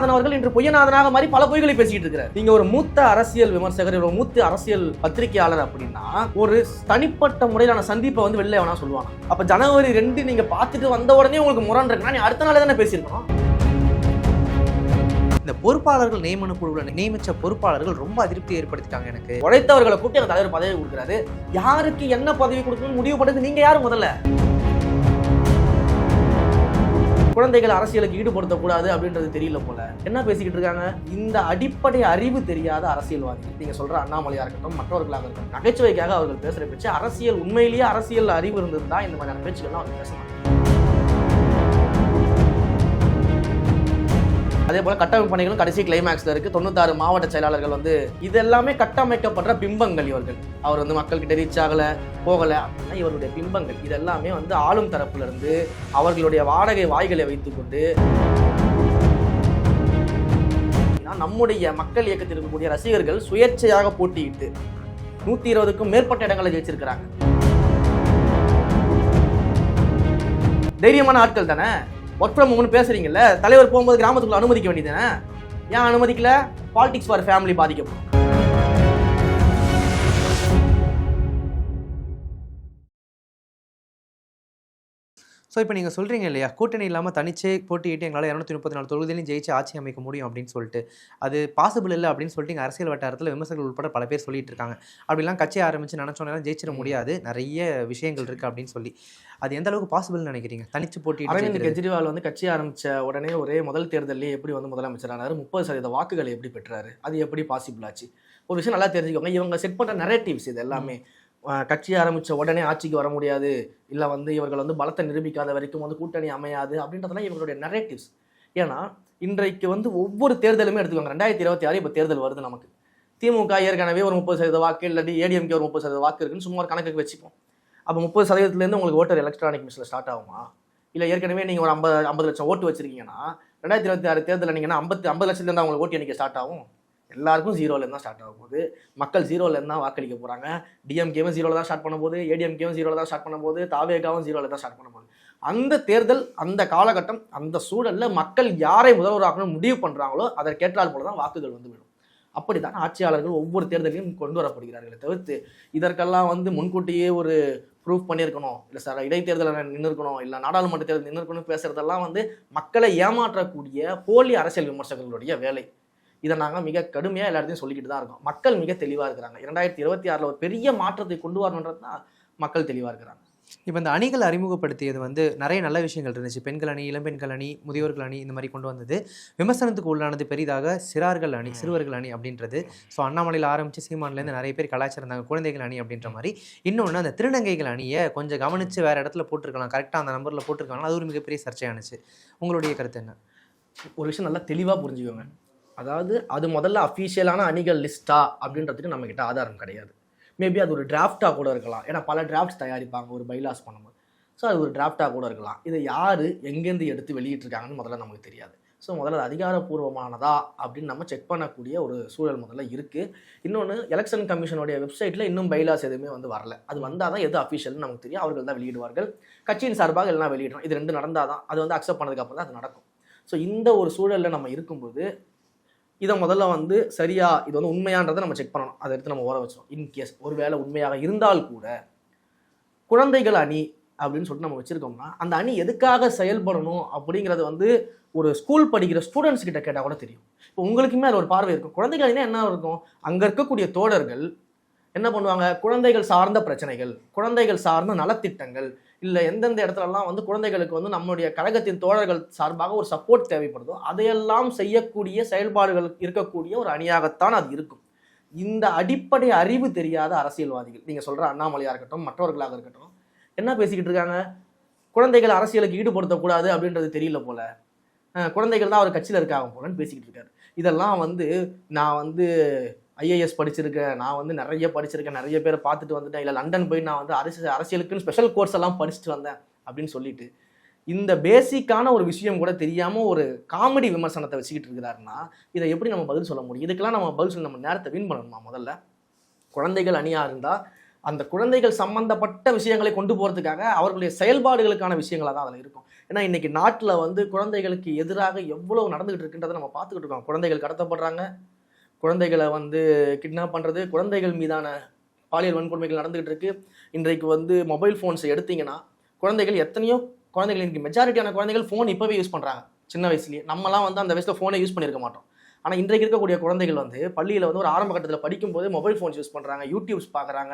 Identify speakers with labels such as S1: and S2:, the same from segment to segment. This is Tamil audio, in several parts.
S1: பொய்யநாதன் அவர்கள் இன்று பொய்யநாதனாக மாதிரி பல பொய்களை பேசிட்டு இருக்கிறார். நீங்க ஒரு மூத்த அரசியல் விமர்சகர் ஒரு மூத்த அரசியல் பத்திரிகையாளர் அப்படின்னா ஒரு தனிப்பட்ட முறையிலான சந்திப்பை வந்து வெளில வேணா சொல்லுவாங்க அப்ப ஜனவரி ரெண்டு நீங்க பார்த்துட்டு வந்த உடனே உங்களுக்கு முரண் இருக்குன்னா நீ அடுத்த நாளே தானே பேசியிருக்கணும்.
S2: இந்த பொறுப்பாளர்கள் நியமன குழுவில் நியமிச்ச பொறுப்பாளர்கள் ரொம்ப அதிருப்தி ஏற்படுத்திட்டாங்க எனக்கு.
S1: உழைத்தவர்களை கூட்டி அந்த தலைவர் பதவி கொடுக்குறாரு. யாருக்கு என்ன பதவி கொடுக்கணும்னு முடிவு பண்ணது நீங்க யாரு முதல்ல? குழந்தைகள் அரசியலுக்கு ஈடுபடுத்தக்கூடாது அப்படின்றது தெரியல போல. என்ன பேசிக்கிட்டு இருக்காங்க? இந்த அடிப்படை அறிவு தெரியாத அரசியல்வாதி. நீங்க சொல்ற அண்ணாமலையா இருக்கட்டும் மற்றவர்களாக இருக்கட்டும் நகைச்சுவைக்காக அவர்கள் பேசுற பேச்சு அரசியல் உண்மையிலேயே அரசியல் அறிவு இருந்திருந்தா இந்த மாதிரியான பேச்சுக்கள்லாம் அவங்க பேச மாட்டாங்க. அதே போல கட்டமைப்பு பணிகளும் கடைசி கிளைமேக்ஸ்ல இருக்கு. தொண்ணூத்தாறு மாவட்ட செயலாளர்கள் வந்து இது எல்லாமே கட்டமைக்கப்படுற பிம்பங்கள் இவர்கள். அவர் வந்து மக்கள்கிட்ட ரீச் ஆகல போகல. அப்படின்னா இவருடைய பிம்பங்கள் இதெல்லாமே வந்து ஆளும் தரப்புல இருந்து அவர்களுடைய வாடகை வாய்களை வைத்துக்கொண்டு நம்முடைய மக்கள் இயக்கத்தில் இருக்கக்கூடிய ரசிகர்கள் சுயேட்சையாக போட்டியிட்டு நூத்தி இருபதுக்கும் மேற்பட்ட இடங்களை ஜெயிச்சிருக்கிறாங்க. தைரியமான ஆட்கள் தானே? ஒர்க் ஃப்ரம் ஹோம்னு பேசுறீங்கல்ல தலைவர் போகும்போது கிராமத்துக்குள்ள அனுமதிக்க வேண்டியதானே ஏன் அனுமதிக்கல? பாலிடிக்ஸ் ஃபார் ஃபேமிலி பாதிக்கப்படும்.
S2: ஸோ இப்போ நீங்கள் சொல்கிறீங்க இல்லையா? கூட்டணி இல்லாமல் தனிச்சே போட்டியிட்டு எங்களால் இரநூத்தி முப்பத்தி நாலு தொகுதியிலையும் ஜெயிச்சு ஆட்சி அமைக்க முடியும் அப்படின்னு சொல்லிட்டு அது பாசிபிள் இல்லை அப்படின்னு சொல்லிட்டு இங்கே அரசியல் வட்டாரத்தில் விமர்சகர்கள் உட்பட பல பேர் சொல்லிட்டு இருக்காங்க. அப்படிலாம் கட்சி ஆரம்பிச்சு நினச்சோன்னா ஜெயிச்சிட முடியாது. நிறைய விஷயங்கள் இருக்குது அப்படின்னு சொல்லி. அது எந்த அளவுக்கு பாசிபிள்னு நினைக்கிறீங்க? தனிச்சு போட்டியிட்டு
S1: அரவிந்த்? கெஜ்ரிவால் வந்து கட்சி ஆரம்பிச்ச உடனே ஒரே முதல் தேர்தலே எப்படி வந்து முதலமைச்சர் ஆனாரு? முப்பது சதவீத வாக்குகளை எப்படி பெற்றாரு? அது எப்படி பாசிபிள் ஆச்சு? ஒரு விஷயம் நல்லா தெரிஞ்சுக்கோங்க. இவங்க செட் பண்ற நரேட்டிவ்ஸ் இது எல்லாமே. கட்சி ஆரம்பித்த உடனே ஆட்சிக்கு வர முடியாது. இல்லை வந்து இவர்கள் வந்து பலத்தை நிரூபிக்காத வரைக்கும் வந்து கூட்டணி அமையாது அப்படின்றதெல்லாம் இவங்களுடைய நரேட்டிவ்ஸ் ஏன்னா இன்றைக்கு வந்து ஒவ்வொரு தேர்தலுமே எடுத்துக்கோங்க. ரெண்டாயிரத்தி இருபத்தி ஆறு இப்போ தேர்தல் வருது நமக்கு. திமுக ஏற்கனவே ஒரு முப்பது சதவீத வாக்கு இல்லாட்டி ஏடிஎம்கே ஒரு முப்பது சதவீத வாக்கு இருக்குன்னு சும்மா ஒரு கணக்குக்கு வச்சுப்போம். அப்போ முப்பது சதவீதத்துலேருந்து உங்களுக்கு ஓட்டர் எலக்ட்ரானிக் மிஷினில் ஸ்டார்ட் ஆகுமா? இல்லை ஏற்கனவே நீங்கள் ஒரு ஐம்பது ஐம்பது லட்சம் ஓட்டு வச்சிருக்கீங்கன்னா ரெண்டாயிரத்தி இருபத்தி ஆறு தேர்தலில் நீங்கள் ஐம்பத்தி ஐம்பது லட்சத்துலேருந்து உங்களுக்கு ஓட்டு எண்ணிக்கை ஸ்டார்ட் ஆகும்? எல்லாருக்கும் ஜீரோலேருந்து தான் ஸ்டார்ட் ஆக போகுது. மக்கள் ஜீரோலேருந்து தான் வாக்களிக்க போகிறாங்க டிஎம்கேவும் ஜீரோவில் தான் ஸ்டார்ட் பண்ண போது ஏடிஎம்கேவும் ஜீரோவில் தான் ஸ்டார்ட் பண்ண போது தாவேகாவும் ஜீரோவில் தான் ஸ்டார்ட் பண்ண போகுது. அந்த தேர்தல் அந்த காலகட்டம் அந்த சூழலில் மக்கள் யாரை முதல்வராக்கணும் முடிவு பண்ணுறாங்களோ அதற்கேற்றால் போல தான் வாக்குகள் வந்து விடும் அப்படித்தான் ஆட்சியாளர்கள் ஒவ்வொரு தேர்தலையும் கொண்டு வரப்படுகிறார்களே தவிர்த்து இதற்கெல்லாம் வந்து முன்கூட்டியே ஒரு ப்ரூஃப் பண்ணியிருக்கணும். இல்லை சார் இடைத்தேர்தலில் நின்று இருக்கணும் இல்லை நாடாளுமன்ற தேர்தல் நின்று இருக்கணும் பேசுறதெல்லாம் வந்து மக்களை ஏமாற்றக்கூடிய போலி அரசியல் விமர்சகர்களுடைய வேலை. இதை நாங்கள் மிக கடுமையாக எல்லா இடத்தையும் சொல்லிக்கிட்டு தான் இருக்கோம். மக்கள் மிக தெளிவாக இருக்கிறாங்க. இரண்டாயிரத்தி இருபத்தி ஆறில் ஒரு பெரிய மாற்றத்தை கொண்டு வரணுன்றது தான் மக்கள் தெளிவாக இருக்கிறாங்க.
S2: இப்போ இந்த அணிகள் அறிமுகப்படுத்தியது வந்து நிறைய நல்ல விஷயங்கள் இருந்துச்சு. பெண்கள் அணி இளம்பெண்கள் அணி முதியோர்கள் அணி இந்த மாதிரி கொண்டு வந்தது. விமர்சனத்துக்கு உள்ளானது பெரிதாக சிறார்கள் அணி சிறுவர்கள் அணி அப்படின்றது. ஸோ அண்ணாமலையில் ஆரம்பித்து சீமான்லேருந்து நிறைய பேர் கலாச்சாரம் குழந்தைகள் அணி அப்படின்ற மாதிரி. இன்னொன்று அந்த திருநங்கைகள் அணியை கொஞ்சம் கவனித்து வேறு இடத்துல போட்டிருக்கலாம். கரெக்டாக அந்த நம்பரில் போட்டிருக்காங்க அது ஒரு மிகப்பெரிய சர்ச்சையானுச்சு. உங்களுடைய கருத்து என்ன?
S1: ஒரு விஷயம் நல்லா தெளிவாக புரிஞ்சுக்கோங்க. அதாவது அது முதல்ல அஃபீஷியலான அணிகள் லிஸ்ட்டா அப்படின்றதுக்கு நம்மக்கிட்ட ஆதாரம் கிடையாது. மேபி அது ஒரு டிராஃப்டாக கூட இருக்கலாம். ஏன்னா பல டிராஃப்ட்ஸ் தயாரிப்பாங்க ஒரு பைலாஸ் பண்ணும்போது. ஸோ அது ஒரு டிராஃப்டாக கூட இருக்கலாம். இதை யார் எங்கேருந்து எடுத்து வெளியிட்டிருக்காங்கன்னு முதல்ல நமக்கு தெரியாது. ஸோ முதல்ல அது அதிகாரப்பூர்வமானதா அப்படின்னு நம்ம செக் பண்ணக்கூடிய ஒரு சூழல் முதல்ல இருக்குது இன்னொன்று எலெக்ஷன் கமிஷனுடைய வெப்சைட்டில் இன்னும் பைலாஸ் எதுவுமே வந்து வரல. அது வந்தால் தான் எது அஃபீஷியல்னு நமக்கு தெரியும். அவர்கள் தான் வெளியிடுவார்கள். கட்சியின் சார்பாக எல்லாம் வெளியிடணும். இது ரெண்டு நடந்தால் தான் அது வந்து அக்செப்ட் பண்ணதுக்கப்புறம் தான் அது நடக்கும். ஸோ இந்த ஒரு சூழலில் நம்ம இருக்கும்போது இதை முதல்ல வந்து சரியா இது வந்து உண்மையான்றதை நம்ம செக் பண்ணணும். அதை எடுத்து நம்ம ஓர வச்சோம் இன்கேஸ் ஒருவேளை உண்மையாக இருந்தால் கூட குழந்தைகள் அணி அப்படின்னு சொல்லிட்டு நம்ம வச்சுருக்கோம்னா அந்த அணி எதுக்காக செயல்படணும் அப்படிங்கிறது வந்து ஒரு ஸ்கூல் படிக்கிற ஸ்டூடெண்ட்ஸ் கிட்ட கேட்டால் கூட தெரியும். இப்போ உங்களுக்குமே அது ஒரு பார்வை இருக்கும். குழந்தைகள் அணினா என்ன இருக்கும்? அங்கே இருக்கக்கூடிய தோழர்கள் என்ன பண்ணுவாங்க? குழந்தைகள் சார்ந்த பிரச்சனைகள் குழந்தைகள் சார்ந்த நலத்திட்டங்கள் இல்லை எந்தெந்த இடத்துலலாம் வந்து குழந்தைகளுக்கு வந்து நம்முடைய கழகத்தின் தோழர்கள் சார்பாக ஒரு சப்போர்ட் தேவைப்படுதோ அதையெல்லாம் செய்யக்கூடிய செயல்பாடுகள் இருக்கக்கூடிய ஒரு அணியாகத்தான் அது இருக்கும். இந்த அடிப்படை அறிவு தெரியாத அரசியல்வாதிகள் நீங்கள் சொல்கிற அண்ணாமலையாக இருக்கட்டும் மற்றவர்களாக இருக்கட்டும் என்ன பேசிக்கிட்டு இருக்காங்க? குழந்தைகள் அரசியலுக்கு ஈடுபடுத்தக்கூடாது அப்படின்றது தெரியல போல. குழந்தைகள் தான் அவர் கட்சியில் இருக்காங்க போலன்னு பேசிக்கிட்டு இருக்காரு. இதெல்லாம் வந்து நான் வந்து ஐஏஎஸ் படிச்சிருக்கேன். நான் வந்து நிறைய படிச்சிருக்கேன். நிறைய பேர் பார்த்துட்டு வந்துட்டேன். இல்லை லண்டன் போய் நான் வந்து அரசியல் அரசியலுக்குன்னு ஸ்பெஷல் கோர்ஸ் எல்லாம் படிச்சுட்டு வந்தேன் அப்படின்னு சொல்லிட்டு. இந்த பேசிக்கான ஒரு விஷயம் கூட தெரியாமல் ஒரு காமெடி விமர்சனத்தை வச்சுக்கிட்டு இருக்கிறாருன்னா இதை எப்படி நம்ம பதில் சொல்ல முடியும்? இதுக்கெல்லாம் நம்ம பதில் சொல்ல நம்ம நேரத்தை வீண் பண்ணணுமா முதல்ல? குழந்தைகள் அணியாக இருந்தால் அந்த குழந்தைகள் சம்பந்தப்பட்ட விஷயங்களை கொண்டு போகிறதுக்காக அவர்களுடைய செயல்பாடுகளுக்கான விஷயங்களாக தான் அதில் இருக்கும். ஏன்னா இன்றைக்கி நாட்டில் வந்து குழந்தைகளுக்கு எதிராக எவ்வளோ நடந்துகிட்டு இருக்குன்றதை நம்ம பார்த்துக்கிட்டு இருக்கோம். குழந்தைகள் கடத்தப்படுறாங்க. குழந்தைகளை வந்து கிட்னாப் பண்ணுறது குழந்தைகள் மீதான பாலியல் வன்கொடுமைகள் நடந்துகிட்டு இருக்கு. இன்றைக்கு வந்து மொபைல் ஃபோன்ஸ் எடுத்தீங்கன்னா குழந்தைகள் எத்தனையோ குழந்தைகள் இன்றைக்கி மெஜாரிட்டியான குழந்தைகள் ஃபோன் இப்போவே யூஸ் பண்ணுறாங்க சின்ன வயசுலேயே. நம்மலாம் வந்து அந்த வயசில் ஃபோனை யூஸ் பண்ணியிருக்க மாட்டோம். ஆனால் இன்றைக்கு இருக்கக்கூடிய குழந்தைகள் வந்து பள்ளியில் வந்து ஒரு ஆரம்ப கட்டத்தில் படிக்கும்போது மொபைல் ஃபோன்ஸ் யூஸ் பண்ணுறாங்க யூடியூப்ஸ் பார்க்குறாங்க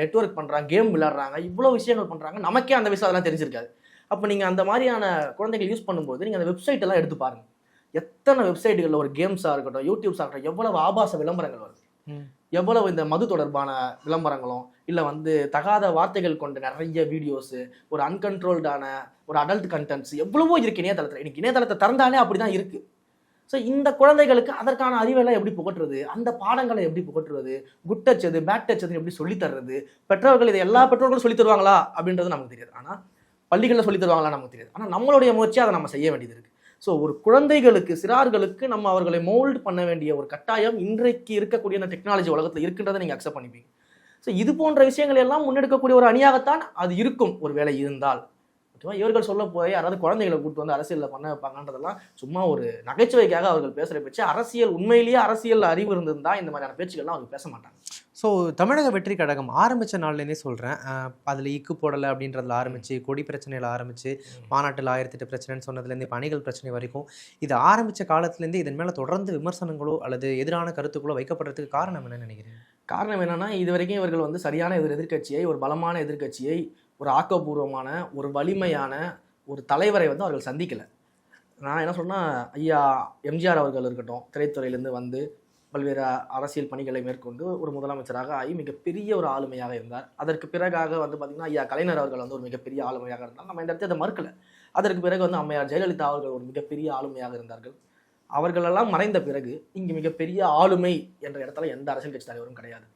S1: நெட்வொர்க் பண்ணுறாங்க கேம் விளாட்றாங்க இவ்வளோ விஷயங்கள் பண்ணுறாங்க நமக்கே அந்த விஷயம் அதெல்லாம் தெரிஞ்சிருக்காது. அப்போ நீங்கள் அந்த மாதிரியான குழந்தைகள் யூஸ் பண்ணும்போது நீங்கள் அந்த வெப்சைட் எல்லாம் எடுத்து பாருங்க. எத்தனை வெப்சைட்டுகளில் ஒரு கேம்ஸாக இருக்கட்டும் யூடியூப்ஸாக இருக்கட்டும் எவ்வளவு ஆபாச விளம்பரங்கள் வருது. எவ்வளவு இந்த மது தொடர்பான விளம்பரங்களும் இல்லை வந்து தகாத வார்த்தைகள் கொண்ட நிறைய வீடியோஸு ஒரு அன்கண்ட்ரோல்டான ஒரு அடல்ட் கண்டென்ட்ஸ் எவ்வளவோ இருக்கு இணையதளத்தில். இன்னைக்கு இணையதளத்தை திறந்தாலே அப்படி தான் இருக்கு. ஸோ இந்த குழந்தைகளுக்கு அதற்கான அறிவெல்லாம் எப்படி புகட்டுறது? அந்த பாடங்களை எப்படி புகட்டுறது? குட் டச் எது பேட் டச் எது எப்படி சொல்லித் தர்றது? பெற்றோர்கள் இதை எல்லா பெற்றோர்களும் சொல்லித் தருவாங்களா? அப்படின்றது நமக்கு தெரியாது. ஆனால் பள்ளிகளில் சொல்லித் தருவாங்களா நமக்கு தெரியாது. ஆனால் நம்மளுடைய முயற்சி அதை நம்ம செய்ய வேண்டியது இருக்கு. ஸோ ஒரு குழந்தைகளுக்கு சிறார்களுக்கு நம்ம அவர்களை மோல்ட் பண்ண வேண்டிய ஒரு கட்டாயம் இன்றைக்கு இருக்கக்கூடிய அந்த டெக்னாலஜி உலகத்தில் இருக்கின்றதை நீங்கள் அக்செப்ட் பண்ணிப்பீங்க. ஸோ இது போன்ற விஷயங்கள் எல்லாம் முன்னெடுக்கக்கூடிய ஒரு அணியாகத்தான் அது இருக்கும். ஒரு வேலை இருந்தால். ஓகேவா? இவர்கள் சொல்ல போய் யாராவது குழந்தைகளை கூட்டு வந்து அரசியலில் பண்ண வைப்பாங்கன்றதெல்லாம் சும்மா ஒரு நகைச்சுவைக்காக அவர்கள் பேசுகிற பேச்சு அரசியல் உண்மையிலேயே அரசியல் அறிவு இருந்திருந்தால் இந்த மாதிரியான பேச்சுக்கள்லாம் அவங்க பேச மாட்டாங்க.
S2: ஸோ தமிழக வெற்றி கழகம் ஆரம்பித்த நாள்லேருந்தே சொல்கிறேன் அதில் இக்கு போடலை அப்படின்றதுல ஆரம்பித்து கொடி பிரச்சனையில் ஆரம்பித்து மாநாட்டில் ஆயிரத்தெட்டு பிரச்சனைன்னு சொன்னதுலேருந்து பணிகள் பிரச்சனை வரைக்கும் இது ஆரம்பித்த காலத்துலேருந்து இதன் மேலே தொடர்ந்து விமர்சனங்களோ அல்லது எதிரான கருத்துக்களோ வைக்கப்படுறதுக்கு காரணம் என்னன்னு நினைக்கிறேன்
S1: காரணம் என்னென்னா இது வரைக்கும் இவர்கள் வந்து சரியான எதிர் எதிர்க்கட்சியை ஒரு பலமான எதிர்க்கட்சியை ஒரு ஆக்கப்பூர்வமான ஒரு வலிமையான ஒரு தலைவரை வந்து அவர்கள் சந்திக்கலை. நான் என்ன சொன்னால் ஐயா எம்ஜிஆர் அவர்கள் இருக்கட்டும் திரைத்துறையிலேருந்து வந்து பல்வேறு அரசியல் பணிகளை மேற்கொண்டு ஒரு முதலமைச்சராக ஆகி மிகப்பெரிய ஒரு ஆளுமையாக இருந்தார். அதற்கு பிறகாக வந்து பார்த்திங்கன்னா ஐயா கலைஞர் அவர்கள் வந்து ஒரு மிகப்பெரிய ஆளுமையாக இருந்தார் நம்ம இந்த இடத்துல அதை மறுக்கல. அதற்கு பிறகு வந்து அம்மையார் ஜெயலலிதா அவர்கள் ஒரு மிகப்பெரிய ஆளுமையாக இருந்தார்கள். அவர்களெல்லாம் மறைந்த பிறகு இங்கு மிகப்பெரிய ஆளுமை என்ற இடத்துல எந்த அரசியல் கட்சி தலைவரும் கிடையாது.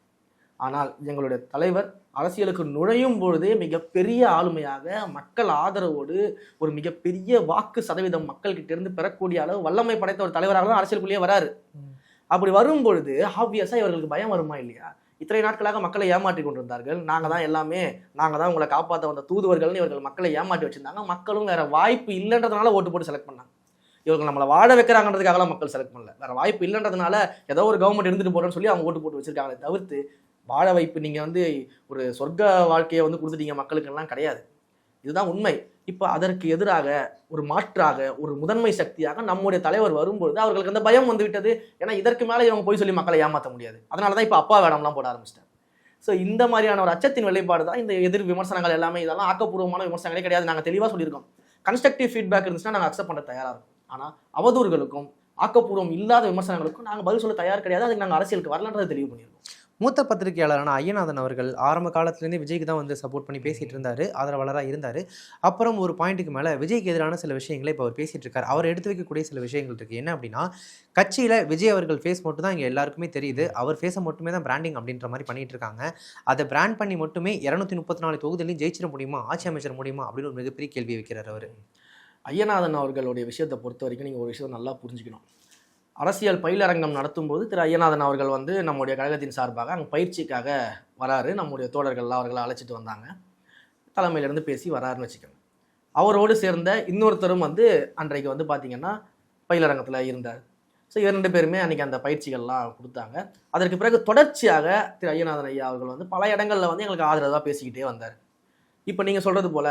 S1: ஆனால் எங்களுடைய தலைவர் அரசியலுக்கு நுழையும் பொழுதே மிகப்பெரிய ஆளுமையாக மக்கள் ஆதரவோடு ஒரு மிகப்பெரிய வாக்கு சதவீதம் மக்கள்கிட்ட இருந்து பெறக்கூடிய அளவு வல்லமை படைத்த ஒரு தலைவராக தான் அரசியலுக்குள்ளேயே வராரு. அப்படி வரும் பொழுது ஆப்வியஸாக இவர்களுக்கு பயம் வருமா இல்லையா? இத்தனை நாட்களாக மக்களை ஏமாற்றி கொண்டிருந்தார்கள். நாங்கள் தான் எல்லாமே நாங்கள் தான் உங்களை காப்பாற்ற வந்த தூதுவர்கள்னு இவர்கள் மக்களை ஏமாற்றி வச்சிருந்தாங்க. மக்களும் வேற வாய்ப்பு இல்லைன்றதுனால ஓட்டு போட்டு செலக்ட் பண்ணாங்க. இவர்கள் நம்மளை வாழ வைக்கிறாங்கன்றதுக்காகலாம் மக்கள் செலக்ட் பண்ணல. வேற வாய்ப்பு இல்லைன்றதுனால ஏதோ ஒரு கவர்மெண்ட் இருந்துட்டு போறேன்னு சொல்லி அவங்க ஓட்டு போட்டு வச்சிருக்காங்களே தவிர்த்து வாழ வைப்பு நீங்கள் வந்து ஒரு சொர்க்க வாழ்க்கையை வந்து கொடுத்துட்டீங்க மக்களுக்கெல்லாம் கிடையாது. இதுதான் உண்மை. இப்போ அதற்கு எதிராக ஒரு மாற்றாக ஒரு முதன்மை சக்தியாக நம்முடைய தலைவர் வரும்பொழுது அவர்களுக்கு அந்த பயம் வந்துவிட்டது ஏன்னா இதற்கு மேலே இவங்க போய் சொல்லி மக்களை ஏமாற்ற முடியாது. அதனால தான் இப்போ அப்பா வேடம்லாம் போட ஆரம்பிச்சிட்டேன் ஸோ இந்த மாதிரியான ஒரு அச்சத்தின் வெளிப்பாடு தான் இந்த எதிர் விமர்சனங்கள் எல்லாமே. இதெல்லாம் ஆக்கப்பூர்வமான விமர்சனங்களே கிடையாது. நாங்கள் தெளிவாக சொல்லியிருக்கோம். கன்ஸ்ட்ரக்டிவ் ஃபீட்பேக் இருந்துச்சுன்னா நாங்கள் அக்செப்ட் பண்ண தயாராக இருக்கும். ஆனால் அவதூறுகளுக்கும் ஆக்கப்பூர்வம் இல்லாத விமர்சனங்களுக்கும் நாங்கள் பதில் சொல்ல தயார் கிடையாது. அதுக்கு நாங்கள் அரசியலுக்கு வரலன்றதை தெளிவு பண்ணியிருக்கோம்.
S2: மூத்த பத்திரிகையாளரான ஐயநாதன் அவர்கள் ஆரம்ப காலத்துலேருந்தே விஜய்க்கு தான் வந்து சப்போர்ட் பண்ணி பேசிட்டு இருந்தாரு ஆதரவாளராக இருந்தார். அப்புறம் ஒரு பாயிண்ட்டுக்கு மேலே விஜய்க்கு எதிரான சில விஷயங்களை இப்போ அவர் பேசிகிட்டு இருக்கார். அவர் எடுத்து வைக்கக்கூடிய சில விஷயங்கள் இருக்குது என்ன அப்படின்னா கட்சியில் விஜய் அவர்கள் ஃபேஸ் மட்டும் தான் இங்கே எல்லாருக்குமே தெரியுது. அவர் ஃபேஸை மட்டுமே தான் பிராண்டிங் அப்படின்ற மாதிரி பண்ணிகிட்டு இருக்காங்க. அதை பிராண்ட் பண்ணி மட்டுமே இரநூத்தி முப்பத்தி நாலு தொகுதியிலையும் ஜெயிச்சிட முடியுமா ஆட்சி அமைச்சர் முடியுமா அப்படின்னு ஒரு மிகப்பெரிய கேள்வி வைக்கிறார் அவர்.
S1: ஐயநாதன் அவர்களுடைய விஷயத்தை பொறுத்த வரைக்கும் நீங்கள் ஒரு விஷயத்தை நல்லா புரிஞ்சுக்கணும். அரசியல் பயிலரங்கம் நடத்தும்போது திரு ஐயநாதன் அவர்கள் வந்து நம்முடைய கழகத்தின் சார்பாக அங்கே பயிற்சிக்காக வராரு. நம்முடைய தோழர்கள்லாம் அவர்களை அழைச்சிட்டு வந்தாங்க. தலைமையிலேருந்து பேசி வராருன்னு வச்சுக்கோங்க. அவரோடு சேர்ந்த இன்னொருத்தரும் வந்து அன்றைக்கு வந்து பார்த்திங்கன்னா பயிலரங்கத்தில் இருந்தார். ஸோ இவர் ரெண்டு பேருமே அன்றைக்கி அந்த பயிற்சிகள்லாம் கொடுத்தாங்க. அதற்கு பிறகு தொடர்ச்சியாக திரு ஐயநாதன் ஐயா அவர்கள் வந்து பல இடங்களில் வந்து எங்களுக்கு ஆதரவாக பேசிக்கிட்டே வந்தார். இப்போ நீங்கள் சொல்கிறது போல்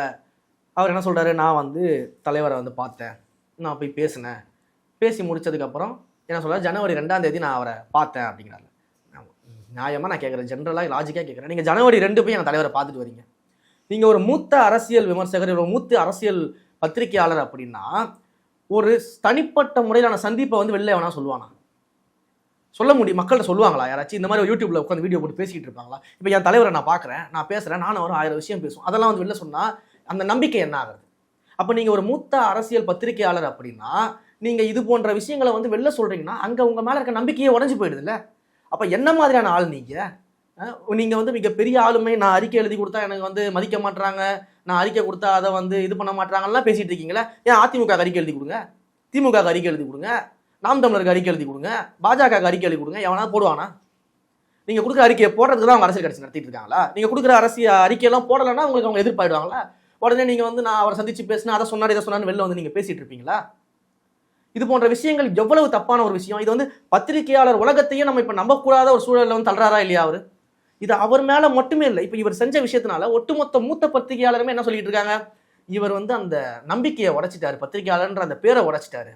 S1: அவர் என்ன சொல்கிறாரு நான் வந்து தலைவரை வந்து பார்த்தேன். நான் போய் பேசினேன். பேசி முடித்ததுக்கப்புறம் என்ன சொல்ல ஜனவரி ரெண்டாம் தேதி நான் அவரை பார்த்தேன் அப்படிங்கிறாரு. நியாயமாக நான் கேட்குறேன் ஜென்ரலாக லாஜிக்காக கேட்குறேன் நீங்கள் ஜனவரி ரெண்டு போய் எங்கள் தலைவரை பார்த்துட்டு வரீங்க. நீங்கள் ஒரு மூத்த அரசியல் விமர்சகர் ஒரு மூத்த அரசியல் பத்திரிகையாளர் அப்படின்னா ஒரு தனிப்பட்ட முறையிலான சந்திப்பை வந்து வெளில வேணா சொல்லுவானா? சொல்ல முடியும். மக்கள்கிட்ட சொல்லுவாங்களா? யாராச்சும் இந்த மாதிரி யூடியூப்ல உட்காந்து வீடியோ போட்டு பேசிட்டு இருப்பாங்களா? இப்போ என் தலைவரை நான் பார்க்குறேன் நான் பேசுகிறேன் நானும் ஒரு ஆயிரம் விஷயம் பேசுவோம். அதெல்லாம் வந்து வெளில சொன்னால் அந்த நம்பிக்கை என்ன ஆகுது அப்போ நீங்கள் ஒரு மூத்த அரசியல் பத்திரிகையாளர் அப்படின்னா நீங்கள் இது போன்ற விஷயங்களை வந்து வெளில சொல்கிறீங்கன்னா அங்கே உங்கள் மேலே இருக்க நம்பிக்கையே உடஞ்சி போயிடுதுல்ல? அப்போ என்ன மாதிரியான ஆள் நீங்கள் நீங்கள் வந்து மிகப்பெரிய ஆளுமை நான் அறிக்கை எழுதி கொடுத்தா எனக்கு வந்து மதிக்க மாட்றாங்க நான் அறிக்கை கொடுத்தா அதை வந்து இது பண்ண மாட்டாங்கலாம் பேசிகிட்டு இருக்கீங்களா ஏன் அதிமுக அறிக்கை எழுதி கொடுங்க? திமுக அறிக்கை எழுதி கொடுங்க நாம் தமிழருக்கு அறிக்கை எழுதி கொடுங்க பாஜக அறிக்கை எழுதி கொடுங்க எவனா போடுவானா? நீங்கள் கொடுக்குற அறிக்கையை போடுறதுக்கு தான் அவங்க அரசியல் கட்சி நடத்திட்டு இருக்காங்களா? நீங்கள் கொடுக்குற அரசியல் அறிக்கையெல்லாம் போடலைன்னா உங்களுக்கு அவங்க எதிர்ப்பாயிடுவாங்களா? உடனே நீங்கள் வந்து நான் அவரை சந்திச்சு பேசினா அதை சொன்னார் இதை சொன்னான்னு வெளில வந்து நீங்கள் பேசிகிட்டு இருப்பீங்களா? இது போன்ற விஷயங்கள் எவ்வளவு தப்பான ஒரு விஷயம்? இது வந்து பத்திரிகையாளர் உலகத்தையே நம்ம இப்போ நம்பக்கூடாத ஒரு சூழலில் வந்து தள்ளுறாரா இல்லையா அவர்? இது அவர் மேலே மட்டுமே இல்லை. இப்போ இவர் செஞ்ச விஷயத்தினால ஒட்டுமொத்த மூத்த பத்திரிகையாளருமே என்ன சொல்லிட்டு இருக்காங்க? இவர் வந்து அந்த நம்பிக்கையை உடைச்சிட்டாரு. பத்திரிகையாளர்ன்ற அந்த பேரை உடைச்சிட்டாரு.